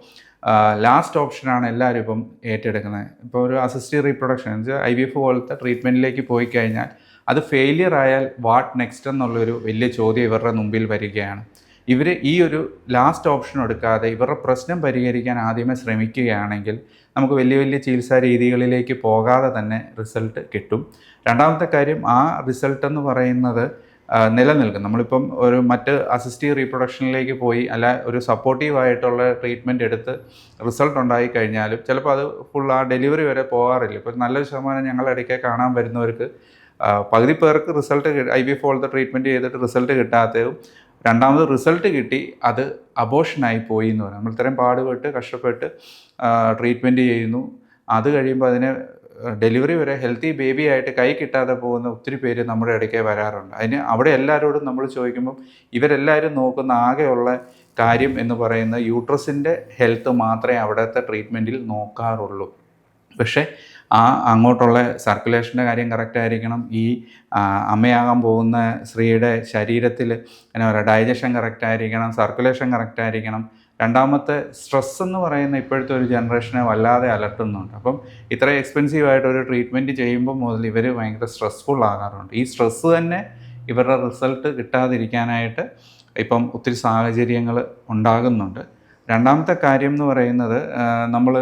ലാസ്റ്റ് ഓപ്ഷനാണ് എല്ലാവരും ഇപ്പം ഏറ്റെടുക്കുന്നത്. ഇപ്പോൾ ഒരു അസിസ്റ്റീവ് റീപ്രൊഡക്ഷൻ എന്ന് വെച്ചാൽ ഐ വി എഫ് പോലത്തെ ട്രീറ്റ്മെന്റിലേക്ക് പോയി കഴിഞ്ഞാൽ അത് ഫെയിലിയർ ആയാൽ വാട്ട് നെക്സ്റ്റ് എന്നുള്ളൊരു വലിയ ചോദ്യം ഇവരുടെ മുമ്പിൽ വരികയാണ്. ഇവർ ഈ ഒരു ലാസ്റ്റ് ഓപ്ഷൻ എടുക്കാതെ ഇവരുടെ പ്രശ്നം പരിഹരിക്കാൻ ആദ്യമേ ശ്രമിക്കുകയാണെങ്കിൽ നമുക്ക് വലിയ വലിയ ചികിത്സാ രീതികളിലേക്ക് പോകാതെ തന്നെ റിസൾട്ട് കിട്ടും. രണ്ടാമത്തെ കാര്യം ആ റിസൾട്ട് എന്ന് പറയുന്നത് നിലനിൽക്കും. നമ്മളിപ്പം ഒരു മറ്റ് അസിസ്റ്റീവ് റീപ്രൊഡക്ഷനിലേക്ക് പോയി അല്ല ഒരു സപ്പോർട്ടീവ് ആയിട്ടുള്ള ട്രീറ്റ്മെന്റ് എടുത്ത് റിസൾട്ട് ഉണ്ടായി കഴിഞ്ഞാലും ചിലപ്പോൾ അത് ഫുൾ ആ ഡെലിവറി വരെ പോകാറില്ല. ഇപ്പോൾ നല്ലൊരു ശതമാനം ഞങ്ങളുടെ ഇടയ്ക്ക് കാണാൻ വരുന്നവർക്ക് പകുതി പേർക്ക് റിസൾട്ട് ഐ എഫ് പോലത്തെ ട്രീറ്റ്മെന്റ് ചെയ്തിട്ട് റിസൾട്ട് കിട്ടാത്തതും രണ്ടാമത് റിസൾട്ട് കിട്ടി അത് അബോഷനായി പോയി എന്ന് പറയും. നമ്മൾ ഇത്രയും പാടുപെട്ട് കഷ്ടപ്പെട്ട് ട്രീറ്റ്മെന്റ് ചെയ്യുന്നു. അത് കഴിയുമ്പോൾ അതിനെ ഡെലിവറി വരെ ഹെൽത്തി ബേബി ആയിട്ട് കൈ കിട്ടാതെ പോകുന്ന ഒത്തിരി പേര് നമ്മുടെ ഇടയ്ക്ക് വരാറുണ്ട്. അതിന് അവിടെ എല്ലാവരോടും നമ്മൾ ചോദിക്കുമ്പം ഇവരെല്ലാവരും നോക്കുന്ന ആകെയുള്ള കാര്യം എന്ന് പറയുന്നത് യൂട്രസിന്റെ ഹെൽത്ത് മാത്രമേ അവിടുത്തെ ട്രീറ്റ്മെന്റിൽ നോക്കാറുള്ളൂ. പക്ഷേ ആ അങ്ങോട്ടുള്ള സർക്കുലേഷന്റെ കാര്യം കറക്റ്റ് ആയിരിക്കണം. ഈ അമ്മയാകാൻ പോകുന്ന സ്ത്രീയുടെ ശരീരത്തിൽ എന്നാ പറയുക ഡൈജഷൻ കറക്റ്റ് ആയിരിക്കണം സർക്കുലേഷൻ കറക്റ്റ് ആയിരിക്കണം. രണ്ടാമത്തെ സ്ട്രെസ് എന്ന് പറയുന്ന ഇപ്പോഴത്തെ ഒരു ജനറേഷനെ വല്ലാതെ അലട്ടുന്നുണ്ട്. അപ്പം ഇത്ര എക്സ്പെൻസീവ് ആയിട്ട് ഒരു ട്രീറ്റ്മെന്റ് ചെയ്യുമ്പോൾ മുതൽ ഇവർ ഭയങ്കര സ്ട്രെസ്ഫുൾ ആകാറുണ്ട്. ഈ സ്ട്രെസ്സ് തന്നെ ഇവരുടെ റിസൾട്ട് കിട്ടാതിരിക്കാനായിട്ട് ഇപ്പം ഒത്തിരി സാഹചര്യങ്ങൾ ഉണ്ടാകുന്നുണ്ട്. രണ്ടാമത്തെ കാര്യം എന്ന് പറയുന്നത് നമ്മൾ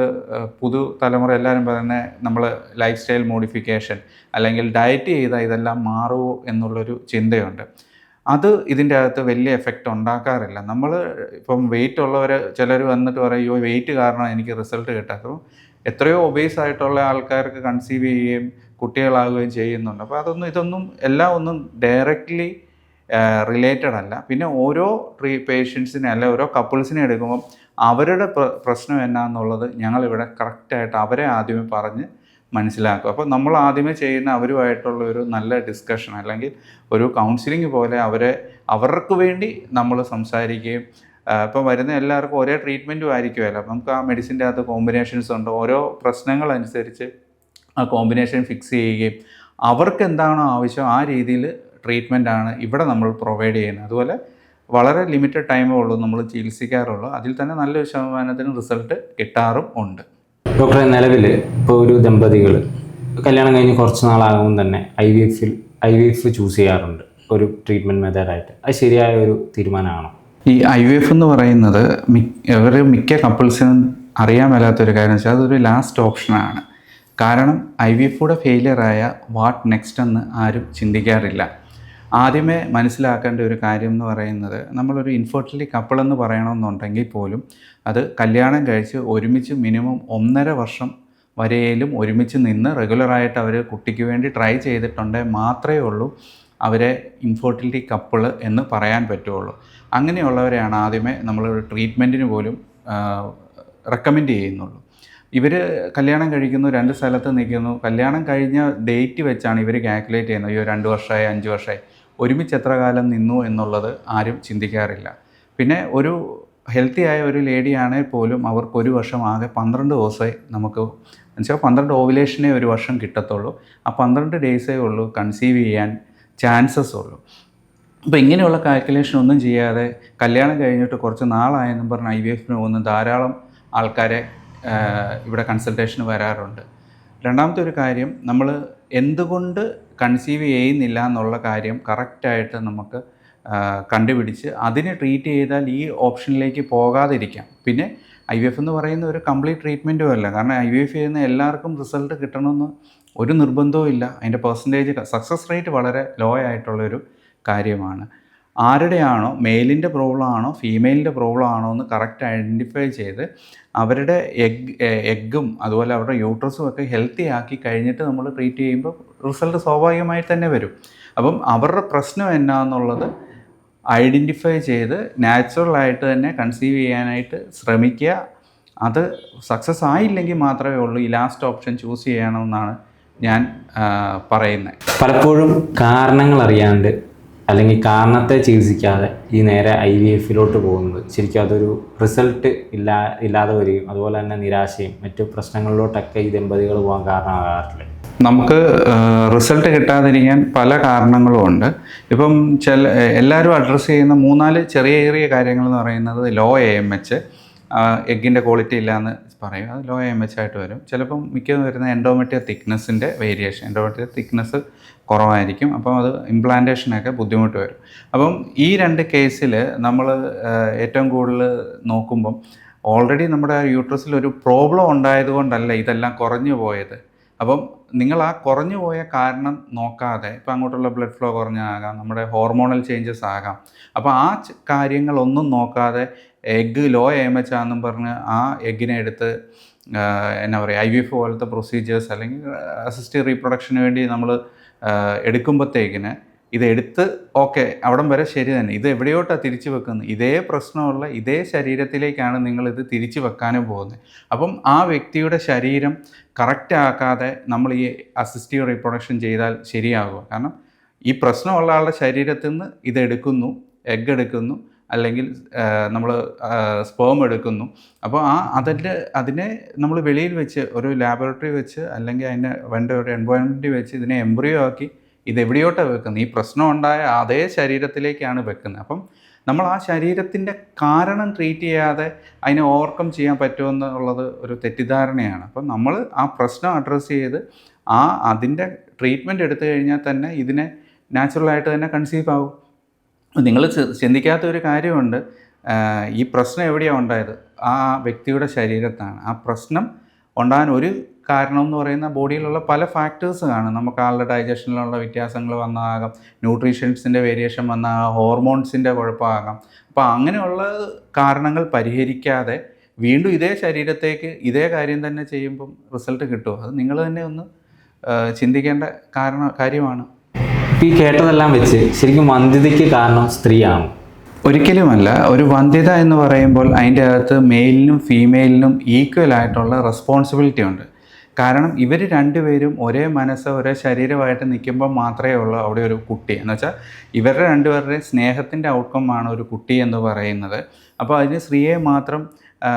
പുതു തലമുറ എല്ലാവരും പറയുന്ന നമ്മൾ ലൈഫ് സ്റ്റൈൽ മോഡിഫിക്കേഷൻ അല്ലെങ്കിൽ ഡയറ്റ് ചെയ്താൽ ഇതെല്ലാം മാറുമോ എന്നുള്ളൊരു ചിന്തയുണ്ട്. അത് ഇതിന്റെ അകത്ത് വലിയ എഫക്റ്റ് ഉണ്ടാക്കാറില്ല. നമ്മൾ ഇപ്പം വെയിറ്റ് ഉള്ളവർ ചിലർ വന്നിട്ട് പറയും അയ്യോ വെയിറ്റ് കാരണം എനിക്ക് റിസൾട്ട് കിട്ടാത്തത് എത്രയോ ഒബേസ് ആയിട്ടുള്ള ആൾക്കാർക്ക് കൺസീവ് ചെയ്യുകയും കുട്ടികളാകുകയും ചെയ്യുന്നുണ്ട്. അപ്പോൾ അതൊന്നും ഇതൊന്നും എല്ലാം ഒന്നും ഡയറക്റ്റ്ലി റിലേറ്റഡ് അല്ല. പിന്നെ ഓരോ ട്രീ പേഷ്യൻസിനെ അല്ല ഓരോ കപ്പിൾസിനെ എടുക്കുമ്പം അവരുടെ പ്ര- പ്രശ്നം എന്നാന്നുള്ളത് ഞങ്ങളിവിടെ കറക്റ്റായിട്ട് അവരെ ആദ്യമേ പറഞ്ഞ് മനസ്സിലാക്കും. അപ്പോൾ നമ്മൾ ആദ്യമേ ചെയ്യുന്ന അവരുമായിട്ടുള്ള ഒരു നല്ല ഡിസ്കഷൻ അല്ലെങ്കിൽ ഒരു കൗൺസിലിംഗ് പോലെ അവരെ അവർക്ക് വേണ്ടി നമ്മൾ സംസാരിക്കുകയും ഇപ്പം വരുന്ന എല്ലാവർക്കും ഒരേ ട്രീറ്റ്മെന്റും ആയിരിക്കുമല്ലോ. നമുക്ക് ആ മെഡിസിന്റെ അകത്ത് കോമ്പിനേഷൻസ് ഉണ്ട്. ഓരോ പ്രശ്നങ്ങൾ അനുസരിച്ച് ആ കോമ്പിനേഷൻ ഫിക്സ് ചെയ്യുകയും അവർക്ക് എന്താണോ ആവശ്യം ആ രീതിയിൽ ട്രീറ്റ്മെന്റ് ആണ് ഇവിടെ നമ്മൾ പ്രൊവൈഡ് ചെയ്യുന്നത്. അതുപോലെ വളരെ ലിമിറ്റഡ് ടൈമേ ഉള്ളൂ നമ്മൾ ചികിത്സിക്കാറുള്ളൂ. അതിൽ തന്നെ നല്ലൊരു ശതമാനത്തിന് റിസൾട്ട് കിട്ടാറും ഉണ്ട്. ഡോക്ടറെ നിലവിൽ ഇപ്പോൾ ഒരു ദമ്പതികൾ കല്യാണം കഴിഞ്ഞ് കുറച്ച് നാളാകുമ്പോൾ തന്നെ ഐ വി എഫിൽ ഐ വി എഫ് ചൂസ് ചെയ്യാറുണ്ട്. ഒരു ട്രീറ്റ്മെന്റ് മെത്തേഡായിട്ട് അത് ശരിയായ ഒരു തീരുമാനമാണോ? ഈ ഐ വി എഫ് എന്ന് പറയുന്നത് ഇവർ മിക്ക കപ്പിൾസിനും അറിയാൻ മേലാത്തൊരു കാര്യം വെച്ചാൽ അതൊരു ലാസ്റ്റ് ഓപ്ഷനാണ് കാരണം ഐ വി എഫൂടെ ഫെയിലിയറായ വാട്ട് നെക്സ്റ്റ് എന്ന് ആരും ചിന്തിക്കാറില്ല. ആദ്യമേ മനസ്സിലാക്കേണ്ട ഒരു കാര്യം എന്ന് പറയുന്നത് നമ്മളൊരു ഇൻഫെർട്ടിലിറ്റി കപ്പിൾ എന്ന് പറയണമെന്നുണ്ടെങ്കിൽ പോലും അത് കല്യാണം കഴിച്ച് ഒരുമിച്ച് മിനിമം ഒന്നര വർഷം വരെയും ഒരുമിച്ച് നിന്ന് റെഗുലറായിട്ട് അവർ കുട്ടിക്ക് വേണ്ടി ട്രൈ ചെയ്തിട്ടുണ്ടെങ്കിൽ മാത്രമേ ഉള്ളൂ അവരെ ഇൻഫെർട്ടിലിറ്റി കപ്പിൾ എന്ന് പറയാൻ പറ്റുള്ളൂ. അങ്ങനെയുള്ളവരെയാണ് ആദ്യമേ നമ്മൾ ട്രീറ്റ്മെന്റിന് പോലും റെക്കമെൻഡ് ചെയ്യുന്നുള്ളൂ. ഇവർ കല്യാണം കഴിക്കുന്നു രണ്ട് സ്ഥലത്ത് നിൽക്കുന്നു. കല്യാണം കഴിഞ്ഞ ഡേറ്റ് വെച്ചാണ് ഇവർ കാൽക്കുലേറ്റ് ചെയ്യുന്നത്. അയ്യോ രണ്ട് വർഷമായി അഞ്ച് വർഷമായി ഒരുമിച്ച് എത്ര കാലം നിന്നു എന്നുള്ളത് ആരും ചിന്തിക്കാറില്ല. പിന്നെ ഒരു ഹെൽത്തി ആയ ഒരു ലേഡിയാണെങ്കിൽ പോലും അവർക്ക് ഒരു വർഷം ആകെ പന്ത്രണ്ട് ദിവസമേ നമുക്ക് എന്നുവെച്ചാൽ പന്ത്രണ്ട് ഓവുലേഷനേ ഒരു വർഷം കിട്ടത്തുള്ളൂ. ആ പന്ത്രണ്ട് ഡേയ്സേ ഉള്ളൂ കൺസീവ് ചെയ്യാൻ ചാൻസസ് ഉള്ളൂ. അപ്പോൾ ഇങ്ങനെയുള്ള കാൽക്കുലേഷൻ ഒന്നും ചെയ്യാതെ കല്യാണം കഴിഞ്ഞിട്ട് കുറച്ച് നാളായെന്നും പറഞ്ഞ് ഐ വി എഫിന് പോകുന്ന ധാരാളം ആൾക്കാരെ ഇവിടെ കൺസൾട്ടേഷന് വരാറുണ്ട്. രണ്ടാമത്തെ ഒരു കാര്യം നമ്മൾ എന്തുകൊണ്ട് കൺസീവ് ചെയ്യുന്നില്ല എന്നുള്ള കാര്യം കറക്റ്റായിട്ട് നമുക്ക് കണ്ടുപിടിച്ച് അതിനെ ട്രീറ്റ് ചെയ്താൽ ഈ ഓപ്ഷനിലേക്ക് പോകാതിരിക്കാം. പിന്നെ ഐ വി എഫ് എന്ന് പറയുന്ന ഒരു കംപ്ലീറ്റ് ട്രീറ്റ്മെന്റും അല്ല. കാരണം ഐ വി എഫ് ചെയ്യുന്ന എല്ലാവർക്കും റിസൾട്ട് കിട്ടണമെന്ന് ഒരു നിർബന്ധവും ഇല്ല അതിന്റെ പെർസെന്റേജ് സക്സസ് റേറ്റ് വളരെ ലോ ആയിട്ടുള്ളൊരു കാര്യമാണ്. ആരുടെയാണോ മെയിലിന്റെ പ്രോബ്ലം ആണോ ഫീമെയിലിന്റെ പ്രോബ്ലം ആണോ എന്ന് കറക്റ്റ് ഐഡന്റിഫൈ ചെയ്ത് അവരുടെ എഗ് എഗ്ഗും അതുപോലെ അവരുടെ യൂട്രസും ഒക്കെ ഹെൽത്തി ആക്കി കഴിഞ്ഞിട്ട് നമ്മൾ ട്രീറ്റ് ചെയ്യുമ്പോൾ റിസൾട്ട് സ്വാഭാവികമായി തന്നെ വരും. അപ്പം അവരുടെ പ്രശ്നം എന്നാന്നുള്ളത് ഐഡന്റിഫൈ ചെയ്ത് നാച്ചുറലായിട്ട് തന്നെ കൺസീവ് ചെയ്യാനായിട്ട് ശ്രമിക്കുക. അത് സക്സസ് ആയില്ലെങ്കിൽ മാത്രമേ ഉള്ളൂ. ഈ ലാസ്റ്റ് ഓപ്ഷൻ ചൂസ് ചെയ്യണമെന്നാണ് ഞാൻ പറയുന്നത്. പലപ്പോഴും കാരണങ്ങൾ അറിയാണ്ട് അല്ലെങ്കിൽ കാരണത്തെ ചികിത്സിക്കാതെ ഈ നേരെ ഐ വി എഫിലോട്ട് പോകുന്നത് ശരിക്കും അതൊരു റിസൾട്ട് ഇല്ലാ ഇല്ലാതെ വരികയും അതുപോലെ തന്നെ നിരാശയും മറ്റു പ്രശ്നങ്ങളിലോട്ടൊക്കെ ഈ ദമ്പതികൾ പോകാൻ കാരണമാകാറില്ല? നമുക്ക് റിസൾട്ട് കിട്ടാതിരിക്കാൻ പല കാരണങ്ങളും ഉണ്ട്. ഇപ്പം ചില എല്ലാവരും അഡ്രസ്സ് ചെയ്യുന്ന മൂന്നാൽ ചെറിയ ചെറിയ കാര്യങ്ങൾ എന്ന് പറയുന്നത് ലോ എ എം എച്ച് എഗ്ഗിന്റെ ക്വാളിറ്റി ഇല്ലയെന്ന് പറയും. അത് ലോ എം എച്ച് ആയിട്ട് വരും. ചിലപ്പം മിക്കതും വരുന്ന എൻഡോമെട്രിയ തിക്നെസ്സിന്റെ വേരിയേഷൻ. എൻഡോമെട്രിയ തിക്നെസ് കുറവായിരിക്കും. അപ്പം അത് ഇംപ്ലാന്റേഷനൊക്കെ ബുദ്ധിമുട്ട് വരും. അപ്പം ഈ രണ്ട് കേസിൽ നമ്മൾ ഏറ്റവും കൂടുതൽ നോക്കുമ്പം ഓൾറെഡി നമ്മുടെ യൂട്രസിൽ ഒരു പ്രോബ്ലം ഉണ്ടായതുകൊണ്ടല്ല ഇതെല്ലാം കുറഞ്ഞു പോയത്. അപ്പം നിങ്ങൾ ആ കുറഞ്ഞു പോയ കാരണം നോക്കാതെ ഇപ്പം അങ്ങോട്ടുള്ള ബ്ലഡ് ഫ്ലോ കുറഞ്ഞാകാം നമ്മുടെ ഹോർമോണൽ ചേഞ്ചസ് ആകാം. അപ്പോൾ ആ കാര്യങ്ങളൊന്നും നോക്കാതെ എഗ്ഗ് ലോ ആണെന്നും പറഞ്ഞ് ആ എഗ്ഗിനെ എടുത്ത് എന്നാ പറയുക ഐ വി എഫ് പോലത്തെ പ്രൊസീജിയേഴ്സ് അല്ലെങ്കിൽ അസിസ്റ്റീവ് റീപ്രൊഡക്ഷന് വേണ്ടി നമ്മൾ എടുക്കുമ്പോഴത്തേക്കിന് ഇത് എടുത്ത് ഓക്കെ അവിടം വരെ ശരി തന്നെ. ഇത് എവിടെയോട്ടാണ് തിരിച്ചു വെക്കുന്നത്? ഇതേ പ്രശ്നമുള്ള ഇതേ ശരീരത്തിലേക്കാണ് നിങ്ങൾ ഇത് തിരിച്ചു വെക്കാനും പോകുന്നത്. അപ്പം ആ വ്യക്തിയുടെ ശരീരം കറക്റ്റ് ആക്കാതെ നമ്മൾ ഈ അസിസ്റ്റീവ് റീപ്രൊഡക്ഷൻ ചെയ്താൽ ശരിയാകുമോ കാരണം ഈ പ്രശ്നമുള്ള ആളുടെ ശരീരത്തിൽ നിന്ന് ഇത് എടുക്കുന്നു എഗ് എടുക്കുന്നു. അല്ലെങ്കിൽ നമ്മൾ സ്പേം എടുക്കുന്നു. അപ്പോൾ ആ അതിന്റെ അതിനെ നമ്മൾ വെളിയിൽ വെച്ച് ഒരു ലാബോറട്ടറി വെച്ച് അല്ലെങ്കിൽ അതിന്റെ വേണ്ട ഒരു എൻവയോൺമെന്റ് വെച്ച് ഇതിനെ എംബ്രിയോ ആക്കി ഇത് എവിടെയോട്ടാണ് വെക്കുന്നത്? ഈ പ്രശ്നം ഉണ്ടായ അതേ ശരീരത്തിലേക്കാണ് വെക്കുന്നത്. അപ്പം നമ്മൾ ആ ശരീരത്തിന്റെ കാരണം ട്രീറ്റ് ചെയ്യാതെ അതിനെ ഓവർകം ചെയ്യാൻ പറ്റുമെന്നുള്ളത് ഒരു തെറ്റിദ്ധാരണയാണ്. അപ്പം നമ്മൾ ആ പ്രശ്നം അഡ്രസ്സ് ചെയ്ത് ആ അതിന്റെ ട്രീറ്റ്മെന്റ് എടുത്തു കഴിഞ്ഞാൽ തന്നെ ഇതിനെ നാച്ചുറലായിട്ട് തന്നെ കൺസീവ് ആവും. നിങ്ങൾ ചിന്തിക്കാത്ത ഒരു കാര്യമുണ്ട്. ഈ പ്രശ്നം എവിടെയാണ് ഉണ്ടായത്? ആ വ്യക്തിയുടെ ശരീരത്താണ്. ആ പ്രശ്നം ഉണ്ടാകാൻ ഒരു കാരണം എന്ന് പറയുന്ന ബോഡിയിലുള്ള പല ഫാക്ടേഴ്സ് കാണും നമുക്ക് ആളുടെ ഡൈജഷനിലുള്ള വ്യത്യാസങ്ങൾ വന്നതാകാം. ന്യൂട്രീഷ്യൻസിന്റെ വേരിയേഷൻ വന്നാകാം ഹോർമോൺസിന്റെ കുഴപ്പമാകാം. അപ്പോൾ അങ്ങനെയുള്ള കാരണങ്ങൾ പരിഹരിക്കാതെ വീണ്ടും ഇതേ ശരീരത്തേക്ക് ഇതേ കാര്യം തന്നെ ചെയ്യുമ്പം റിസൾട്ട് കിട്ടുമോ? അത് നിങ്ങൾ തന്നെ ഒന്ന് ചിന്തിക്കേണ്ട കാരണ കാര്യമാണ്. ഈ കേട്ടതെല്ലാം വെച്ച് ശരിക്കും വന്ധ്യതയ്ക്ക് കാരണം സ്ത്രീയാണ്? ഒരിക്കലുമല്ല. ഒരു വന്ധ്യത എന്ന് പറയുമ്പോൾ അതിന്റെ അകത്ത് മെയിലിനും ഫീമെയിലിനും ഈക്വൽ ആയിട്ടുള്ള റെസ്പോൺസിബിലിറ്റി ഉണ്ട്. കാരണം ഇവർ രണ്ടുപേരും ഒരേ മനസ്സ് ഒരേ ശരീരമായിട്ട് നിൽക്കുമ്പോൾ മാത്രമേ ഉള്ളൂ അവിടെ ഒരു കുട്ടി. എന്ന് വെച്ചാൽ ഇവരുടെ രണ്ടുപേരുടെയും സ്നേഹത്തിന്റെ ഔട്ട്കമാണ് ഒരു കുട്ടി എന്ന് പറയുന്നത്. അപ്പോൾ അതിന് സ്ത്രീയെ മാത്രം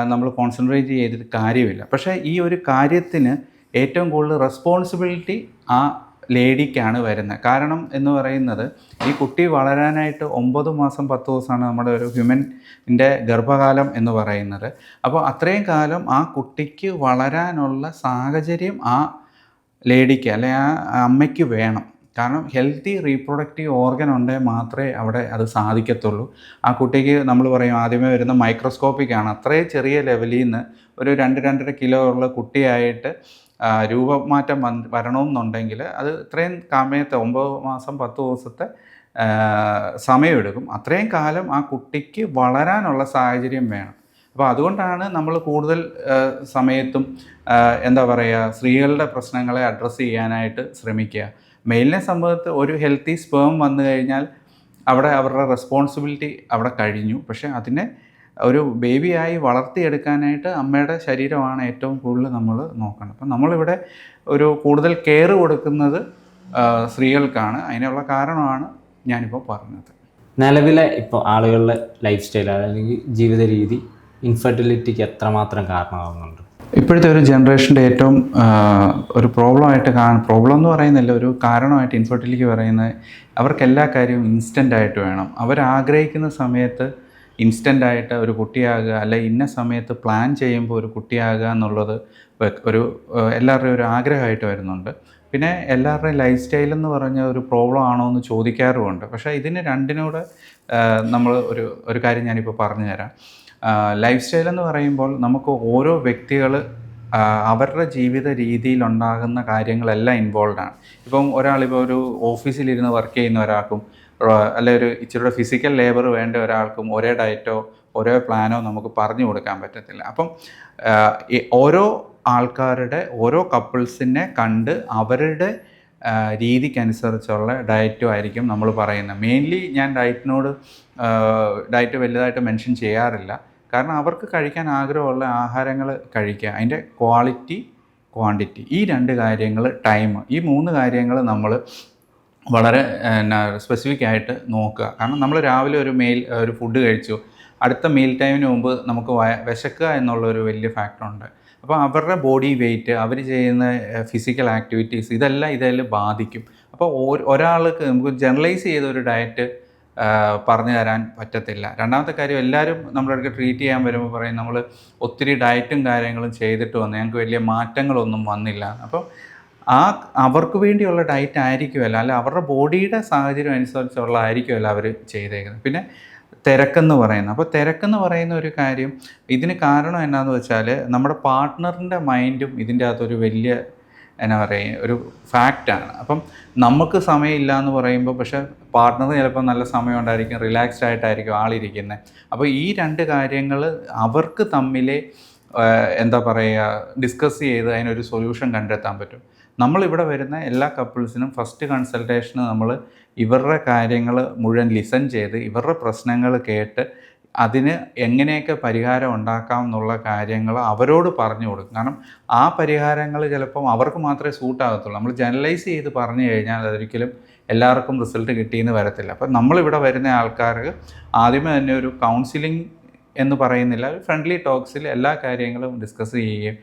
നമ്മൾ കോൺസെൻട്രേറ്റ് ചെയ്തിട്ട് കാര്യമില്ല. പക്ഷേ ഈ ഒരു കാര്യത്തിന് ഏറ്റവും കൂടുതൽ റെസ്പോൺസിബിലിറ്റി ആ ലേഡിക്കാണ് വരുന്നത്. കാരണം എന്ന് പറയുന്നത് ഈ കുട്ടി വളരാനായിട്ട് ഒമ്പത് മാസം പത്ത് ദിവസമാണ് നമ്മുടെ ഒരു ഹ്യൂമന്റെ ഗർഭകാലം എന്ന് പറയുന്നത്. അപ്പോൾ അത്രയും കാലം ആ കുട്ടിക്ക് വളരാനുള്ള സാഹചര്യം ആ ലേഡിക്ക് അല്ലെ ആ അമ്മയ്ക്ക് വേണം. കാരണം ഹെൽത്തി റീപ്രൊഡക്റ്റീവ് ഓർഗൻ ഉണ്ടെങ്കിൽ മാത്രമേ അവിടെ അത് സാധിക്കത്തുള്ളൂ. ആ കുട്ടിക്ക് നമ്മൾ പറയും ആദ്യമേ വരുന്ന മൈക്രോസ്കോപ്പിക്കാണ് അത്രയും ചെറിയ ലെവലിൽ നിന്ന് ഒരു രണ്ട് രണ്ടര കിലോ ഉള്ള കുട്ടിയായിട്ട് രൂപമാറ്റം വന്ന് വരണമെന്നുണ്ടെങ്കിൽ അത് ഇത്രയും സമയത്തെ ഒമ്പത് മാസം പത്ത് ദിവസത്തെ സമയമെടുക്കും. അത്രയും കാലം ആ കുട്ടിക്ക് വളരാനുള്ള സാഹചര്യം വേണം. അപ്പോൾ അതുകൊണ്ടാണ് നമ്മൾ കൂടുതൽ സമയത്തും എന്താ പറയുക സ്ത്രീകളുടെ പ്രശ്നങ്ങളെ അഡ്രസ്സ് ചെയ്യാനായിട്ട് ശ്രമിക്കുക. മെയിലിനെ സംബന്ധിച്ച് ഒരു ഹെൽത്തി സ്പേം വന്നു കഴിഞ്ഞാൽ അവിടെ അവരുടെ റെസ്പോൺസിബിലിറ്റി അവിടെ കഴിഞ്ഞു. പക്ഷേ അതിനെ ഒരു ബേബിയായി വളർത്തിയെടുക്കാനായിട്ട് അമ്മയുടെ ശരീരമാണ് ഏറ്റവും കൂടുതൽ നമ്മൾ നോക്കണം. അപ്പം നമ്മളിവിടെ ഒരു കൂടുതൽ കെയർ കൊടുക്കുന്നത് സ്ത്രീകൾക്കാണ്. അതിനുള്ള കാരണമാണ് ഞാനിപ്പോൾ പറഞ്ഞത്. നിലവിലെ ഇപ്പോൾ ആളുകളുടെ ലൈഫ് സ്റ്റൈൽ അല്ലെങ്കിൽ ജീവിത രീതി ഇൻഫെർട്ടിലിറ്റിക്ക് എത്രമാത്രം കാരണമാകുന്നുണ്ട് ഇപ്പോഴത്തെ ഒരു ജനറേഷന്റെ ഏറ്റവും ഒരു ഒരു പ്രോബ്ലമായിട്ട് കാണ പ്രോബ്ലം എന്ന് പറയുന്നില്ല ഒരു കാരണമായിട്ട് ഇൻഫെർട്ടിലിറ്റി പറയുന്നത് അവർക്ക് എല്ലാ കാര്യവും ഇൻസ്റ്റന്റ് ആയിട്ട് വേണം. അവർ ആഗ്രഹിക്കുന്ന സമയത്ത് ഇൻസ്റ്റന്റ് ആയിട്ട് ഒരു കുട്ടിയാകുക അല്ലെ ഇന്ന സമയത്ത് പ്ലാൻ ചെയ്യുമ്പോൾ ഒരു കുട്ടിയാകുക എന്നുള്ളത് ഒരു എല്ലാവരുടെയും ഒരു ആഗ്രഹമായിട്ട് വരുന്നുണ്ട്. പിന്നെ എല്ലാവരുടെയും ലൈഫ് സ്റ്റൈൽ എന്ന് പറഞ്ഞ ഒരു പ്രോബ്ലം ആണോ എന്ന് ചോദിക്കാറുമുണ്ട്. പക്ഷേ ഇതിന് രണ്ടിനോട് നമ്മൾ ഒരു ഒരു കാര്യം ഞാനിപ്പോൾ പറഞ്ഞു തരാം ലൈഫ് സ്റ്റൈൽ എന്ന് പറയുമ്പോൾ നമുക്ക് ഓരോ വ്യക്തികൾ അവരുടെ ജീവിത രീതിയിലുണ്ടാകുന്ന കാര്യങ്ങളെല്ലാം ഇൻവോൾവ് ആണ്. ഇപ്പം ഒരാളിപ്പോൾ ഒരു ഓഫീസിലിരുന്ന് വർക്ക് ചെയ്യുന്ന ഒരാൾക്കും അല്ലെ ഒരു ഇച്ചിരിയുടെ ഫിസിക്കൽ ലേബർ വേണ്ട ഒരാൾക്കും ഒരേ ഡയറ്റോ ഒരേ പ്ലാനോ നമുക്ക് പറഞ്ഞു കൊടുക്കാൻ പറ്റത്തില്ല. അപ്പം ഓരോ ആൾക്കാരുടെ ഓരോ കപ്പിൾസിനെ കണ്ട് അവരുടെ രീതിക്കനുസരിച്ചുള്ള ഡയറ്റും ആയിരിക്കും നമ്മൾ പറയുന്നത്. മെയിൻലി ഞാൻ ഡയറ്റിനോട് ഡയറ്റ് വലുതായിട്ട് മെൻഷൻ ചെയ്യാറില്ല. കാരണം അവർക്ക് കഴിക്കാൻ ആഗ്രഹമുള്ള ആഹാരങ്ങൾ കഴിക്കുക. അതിന്റെ ക്വാളിറ്റി ക്വാണ്ടിറ്റി ഈ രണ്ട് കാര്യങ്ങൾ ടൈം ഈ മൂന്ന് കാര്യങ്ങൾ നമ്മൾ വളരെ എന്നാ സ്പെസിഫിക് ആയിട്ട് നോക്കുക. കാരണം നമ്മൾ രാവിലെ ഒരു മെയിൽ ഒരു ഫുഡ് കഴിച്ചു. അടുത്ത മീൽ ടൈമിന് മുമ്പ് നമുക്ക് വിശക്കുക എന്നുള്ളൊരു വലിയ ഫാക്ടറുണ്ട് അപ്പോൾ അവരുടെ ബോഡി വെയിറ്റ് അവർ ചെയ്യുന്ന ഫിസിക്കൽ ആക്ടിവിറ്റീസ് ഇതെല്ലാം ഇതെല്ലാം ബാധിക്കും. അപ്പോൾ ഒരാൾക്ക് നമുക്ക് ജനറലൈസ് ചെയ്ത ഒരു ഡയറ്റ് പറഞ്ഞു തരാൻ പറ്റത്തില്ല. രണ്ടാമത്തെ കാര്യം എല്ലാവരും നമ്മുടെ അടുത്ത് ട്രീറ്റ് ചെയ്യാൻ വരുമ്പോൾ പറയും നമ്മൾ ഒത്തിരി ഡയറ്റും കാര്യങ്ങളും ചെയ്തിട്ട് വന്നു. ഞങ്ങൾക്ക് വലിയ മാറ്റങ്ങളൊന്നും വന്നില്ല. അപ്പോൾ ആ അവർക്ക് വേണ്ടിയുള്ള ഡയറ്റ് ആയിരിക്കുമല്ല അല്ല അവരുടെ ബോഡിയുടെ സാഹചര്യം അനുസരിച്ചുള്ള ആയിരിക്കുമല്ല അവർ ചെയ്തേക്കുന്നത്. പിന്നെ തിരക്കെന്ന് പറയുന്നത്. അപ്പോൾ തിരക്കെന്ന് പറയുന്ന ഒരു കാര്യം ഇതിന് കാരണം എന്നാന്ന് വെച്ചാൽ നമ്മുടെ പാർട്ട്ണറിന്റെ മൈൻഡും ഇതിന്റെ അകത്തൊരു വലിയ എന്നാ പറയുക ഒരു ഫാക്റ്റാണ് അപ്പം നമുക്ക് സമയമില്ല എന്ന് പറയുമ്പോൾ പക്ഷെ പാർട്ട്ണർ ചിലപ്പോൾ നല്ല സമയം ഉണ്ടായിരിക്കും റിലാക്സ്ഡ് ആയിട്ടായിരിക്കും ആളിരിക്കുന്നത്. അപ്പോൾ ഈ രണ്ട് കാര്യങ്ങൾ അവർക്ക് തമ്മിലെ എന്താ പറയുക ഡിസ്കസ് ചെയ്ത് അതിനൊരു സൊല്യൂഷൻ കണ്ടെത്താൻ പറ്റും. നമ്മളിവിടെ വരുന്ന എല്ലാ കപ്പിൾസിനും ഫസ്റ്റ് കൺസൾട്ടേഷന് നമ്മൾ ഇവരുടെ കാര്യങ്ങൾ മുഴുവൻ ലിസൺ ചെയ്ത് ഇവരുടെ പ്രശ്നങ്ങൾ കേട്ട് അതിന് എങ്ങനെയൊക്കെ പരിഹാരം ഉണ്ടാക്കാം എന്നുള്ള കാര്യങ്ങൾ അവരോട് പറഞ്ഞു കൊടുക്കും. കാരണം ആ പരിഹാരങ്ങൾ ചിലപ്പം അവർക്ക് മാത്രമേ സൂട്ട് ആകത്തുള്ളൂ. നമ്മൾ ജനറലൈസ് ചെയ്ത് പറഞ്ഞു കഴിഞ്ഞാൽ അതൊരിക്കലും എല്ലാവർക്കും റിസൾട്ട് കിട്ടിയെന്ന് വരത്തില്ല. അപ്പം നമ്മളിവിടെ വരുന്ന ആൾക്കാർക്ക് ആദ്യമേ തന്നെ ഒരു കൗൺസിലിംഗ് എന്ന് പറയുന്നില്ല. ഫ്രണ്ട്ലി ടോക്സിൽ എല്ലാ കാര്യങ്ങളും ഡിസ്കസ് ചെയ്യുകയും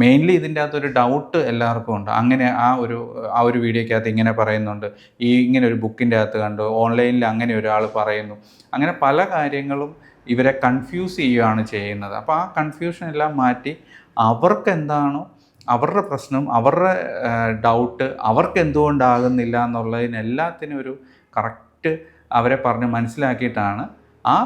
മെയിൻലി ഇതിന്റെ അകത്തൊരു ഡൗട്ട് എല്ലാവർക്കും ഉണ്ട്. അങ്ങനെ ആ ഒരു ആ ഒരു വീഡിയോക്കകത്ത് ഇങ്ങനെ പറയുന്നുണ്ട്. ഈ ഇങ്ങനെ ഒരു ബുക്കിന്റെ അകത്ത് കണ്ടു ഓൺലൈനിൽ അങ്ങനെ ഒരാൾ പറയുന്നു. അങ്ങനെ പല കാര്യങ്ങളും ഇവരെ കൺഫ്യൂസ് ചെയ്യുകയാണ് ചെയ്യുന്നത്. അപ്പോൾ ആ കൺഫ്യൂഷൻ എല്ലാം മാറ്റി അവർക്ക് എന്താണോ അവരുടെ പ്രശ്നം അവരുടെ ഡൗട്ട് അവർക്ക് എന്തുകൊണ്ടാകുന്നില്ല എന്നുള്ളതിനെല്ലാത്തിനും ഒരു കറക്റ്റ് അവരെ പറഞ്ഞ് മനസ്സിലാക്കിയിട്ടാണ് ആ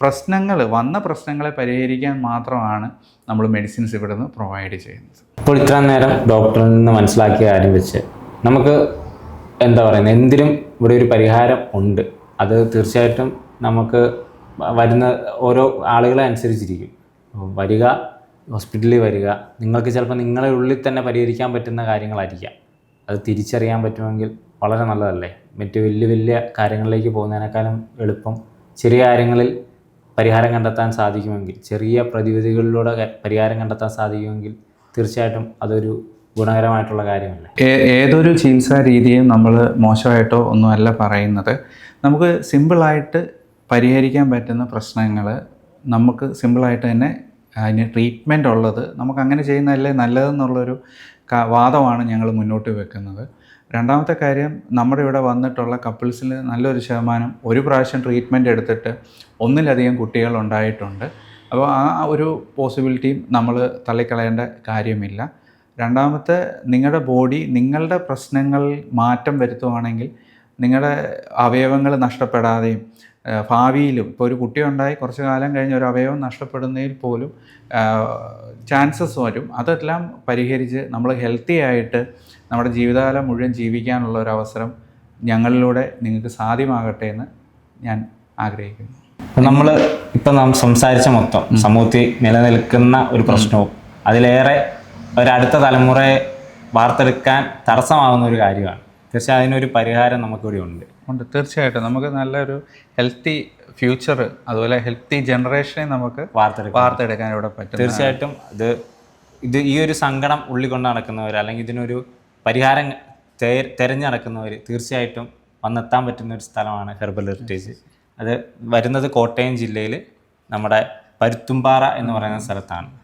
പ്രശ്നങ്ങൾ വന്ന പ്രശ്നങ്ങളെ പരിഹരിക്കാൻ മാത്രമാണ് നമ്മൾ മെഡിസിൻസ് ഇവിടെ നിന്ന് പ്രൊവൈഡ് ചെയ്യുന്നത്. ഇപ്പോൾ ഇത്ര നേരം ഡോക്ടറിൽ നിന്ന് മനസ്സിലാക്കിയ കാര്യം വെച്ച് നമുക്ക് എന്താ പറയുന്നത്? എന്തിനും ഇവിടെ ഒരു പരിഹാരം ഉണ്ട്. അത് തീർച്ചയായിട്ടും നമുക്ക് വരുന്ന ഓരോ ആളുകളെ അനുസരിച്ചിരിക്കും. വരിക ഹോസ്പിറ്റലിൽ വരിക നിങ്ങൾക്ക് ചിലപ്പോൾ നിങ്ങളുടെ ഉള്ളിൽ തന്നെ പരിഹരിക്കാൻ പറ്റുന്ന കാര്യങ്ങളായിരിക്കാം. അത് തിരിച്ചറിയാൻ പറ്റുമെങ്കിൽ വളരെ നല്ലതല്ലേ? മറ്റ് വലിയ വലിയ കാര്യങ്ങളിലേക്ക് പോകുന്നതിനേക്കാളും എളുപ്പം. ചെറിയ കാര്യങ്ങളിൽ പരിഹാരം കണ്ടെത്താൻ സാധിക്കുമെങ്കിൽ ചെറിയ പ്രതിവിധികളിലൂടെ പരിഹാരം കണ്ടെത്താൻ സാധിക്കുമെങ്കിൽ തീർച്ചയായിട്ടും അതൊരു ഗുണകരമായിട്ടുള്ള കാര്യമല്ല. ഏതൊരു ചികിത്സാ രീതിയും നമ്മൾ മോശമായിട്ടോ ഒന്നുമല്ല പറയുന്നത്. നമുക്ക് സിമ്പിളായിട്ട് പരിഹരിക്കാൻ പറ്റുന്ന പ്രശ്നങ്ങൾ നമുക്ക് സിമ്പിളായിട്ട് തന്നെ അതിന് ട്രീറ്റ്മെന്റ് ഉള്ളത് നമുക്ക് അങ്ങനെ ചെയ്യുന്നതല്ലേ നല്ലതെന്നുള്ളൊരു വാദമാണ് ഞങ്ങൾ മുന്നോട്ട് വെക്കുന്നത്. രണ്ടാമത്തെ കാര്യം നമ്മുടെ ഇവിടെ വന്നിട്ടുള്ള കപ്പിൾസിൽ നല്ലൊരു ശതമാനം ഒരു പ്രാവശ്യം ട്രീറ്റ്മെന്റ് എടുത്തിട്ട് ഒന്നിലധികം കുട്ടികൾ ഉണ്ടായിട്ടുണ്ട്. അപ്പോൾ ആ ഒരു പോസിബിലിറ്റിയും നമ്മൾ തള്ളിക്കളയേണ്ട കാര്യമില്ല. രണ്ടാമത്തെ നിങ്ങളുടെ ബോഡി നിങ്ങളുടെ പ്രശ്നങ്ങൾ മാറ്റം വരുത്തുവാണെങ്കിൽ നിങ്ങളുടെ അവയവങ്ങൾ നഷ്ടപ്പെടാതെയും ഭാവിയിലും ഇപ്പോൾ ഒരു കുട്ടി ഉണ്ടായി കുറച്ച് കാലം കഴിഞ്ഞ് ഒരു അവയവം നഷ്ടപ്പെടുന്നതിൽ പോലും ചാൻസസ് വരും. അതെല്ലാം പരിഹരിച്ച് നമ്മൾ ഹെൽത്തി ആയിട്ട് നമ്മുടെ ജീവിതകാലം മുഴുവൻ ജീവിക്കാനുള്ള ഒരു അവസരം ഞങ്ങളിലൂടെ നിങ്ങൾക്ക് സാധ്യമാകട്ടെ എന്ന് ഞാൻ ആഗ്രഹിക്കുന്നു. നമ്മൾ ഇപ്പം നാം സംസാരിച്ച മൊത്തം സമൂഹത്തിൽ നിലനിൽക്കുന്ന ഒരു പ്രശ്നവും അതിലേറെ ഒരടുത്ത തലമുറയെ വാർത്തെടുക്കാൻ തടസ്സമാകുന്ന ഒരു കാര്യമാണ്. തീർച്ചയായും അതിനൊരു പരിഹാരം നമുക്കിവിടെ ഉണ്ട്. ഉണ്ട്. തീർച്ചയായിട്ടും. നമുക്ക് നല്ലൊരു ഹെൽത്തി ഫ്യൂച്ചർ അതുപോലെ ഹെൽത്തി ജനറേഷനെ നമുക്ക് വാർത്തെടുക്കാൻ വാർത്തെടുക്കാൻ ഇവിടെ പറ്റും തീർച്ചയായിട്ടും ഇത് ഇത് ഈ ഒരു സങ്കടം ഉള്ളിക്കൊണ്ട് നടക്കുന്നവർ അല്ലെങ്കിൽ ഇതിനൊരു പരിഹാരം തേ- തെരഞ്ഞു നടക്കുന്നവർ തീർച്ചയായിട്ടും വന്നെത്താൻ പറ്റുന്ന ഒരു സ്ഥലമാണ് ഹെർബൽ ഹെറിറ്റേജ്. അത് വരുന്നത് കോട്ടയം ജില്ലയിൽ നമ്മുടെ പരുത്തുംപാറ എന്ന് പറയുന്ന സ്ഥലത്താണ്.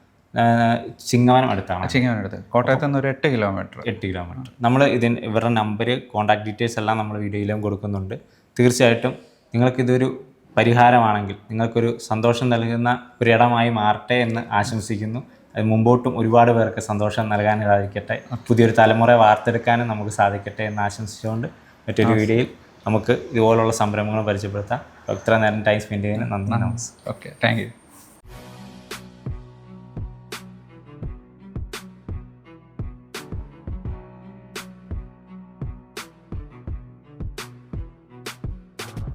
ചിങ്ങവനം അടുത്താണ്. ചിങ്ങവനം അടുത്ത്. കോട്ടയത്ത് നിന്ന് ഒരു എട്ട് കിലോമീറ്റർ. എട്ട് കിലോമീറ്റർ. നമ്മൾ ഇതിന് ഇവരുടെ നമ്പർ കോൺടാക്ട് ഡീറ്റെയിൽസ് എല്ലാം നമ്മൾ വീഡിയോയിലും കൊടുക്കുന്നുണ്ട്. തീർച്ചയായിട്ടും നിങ്ങൾക്കിതൊരു പരിഹാരമാണെങ്കിൽ നിങ്ങൾക്കൊരു സന്തോഷം നൽകുന്ന ഒരിടമായി മാറട്ടെ എന്ന് ആശംസിക്കുന്നു. മുമ്പോട്ടും ഒരുപാട് പേർക്ക് സന്തോഷം നൽകാൻ സാധിക്കട്ടെ പുതിയൊരു തലമുറ വാർത്തെടുക്കാനും നമുക്ക് സാധിക്കട്ടെ എന്ന് ആശംസിച്ചുകൊണ്ട് മറ്റൊരു വീഡിയോയിൽ നമുക്ക് ഇതുപോലുള്ള സംരംഭങ്ങൾ പരിചയപ്പെടുത്താം. ഇത്ര നേരം ടൈം സ്പെൻഡ് ചെയ്യുന്നതിന് നന്ദി. നമസ്കാരം. Okay thank you.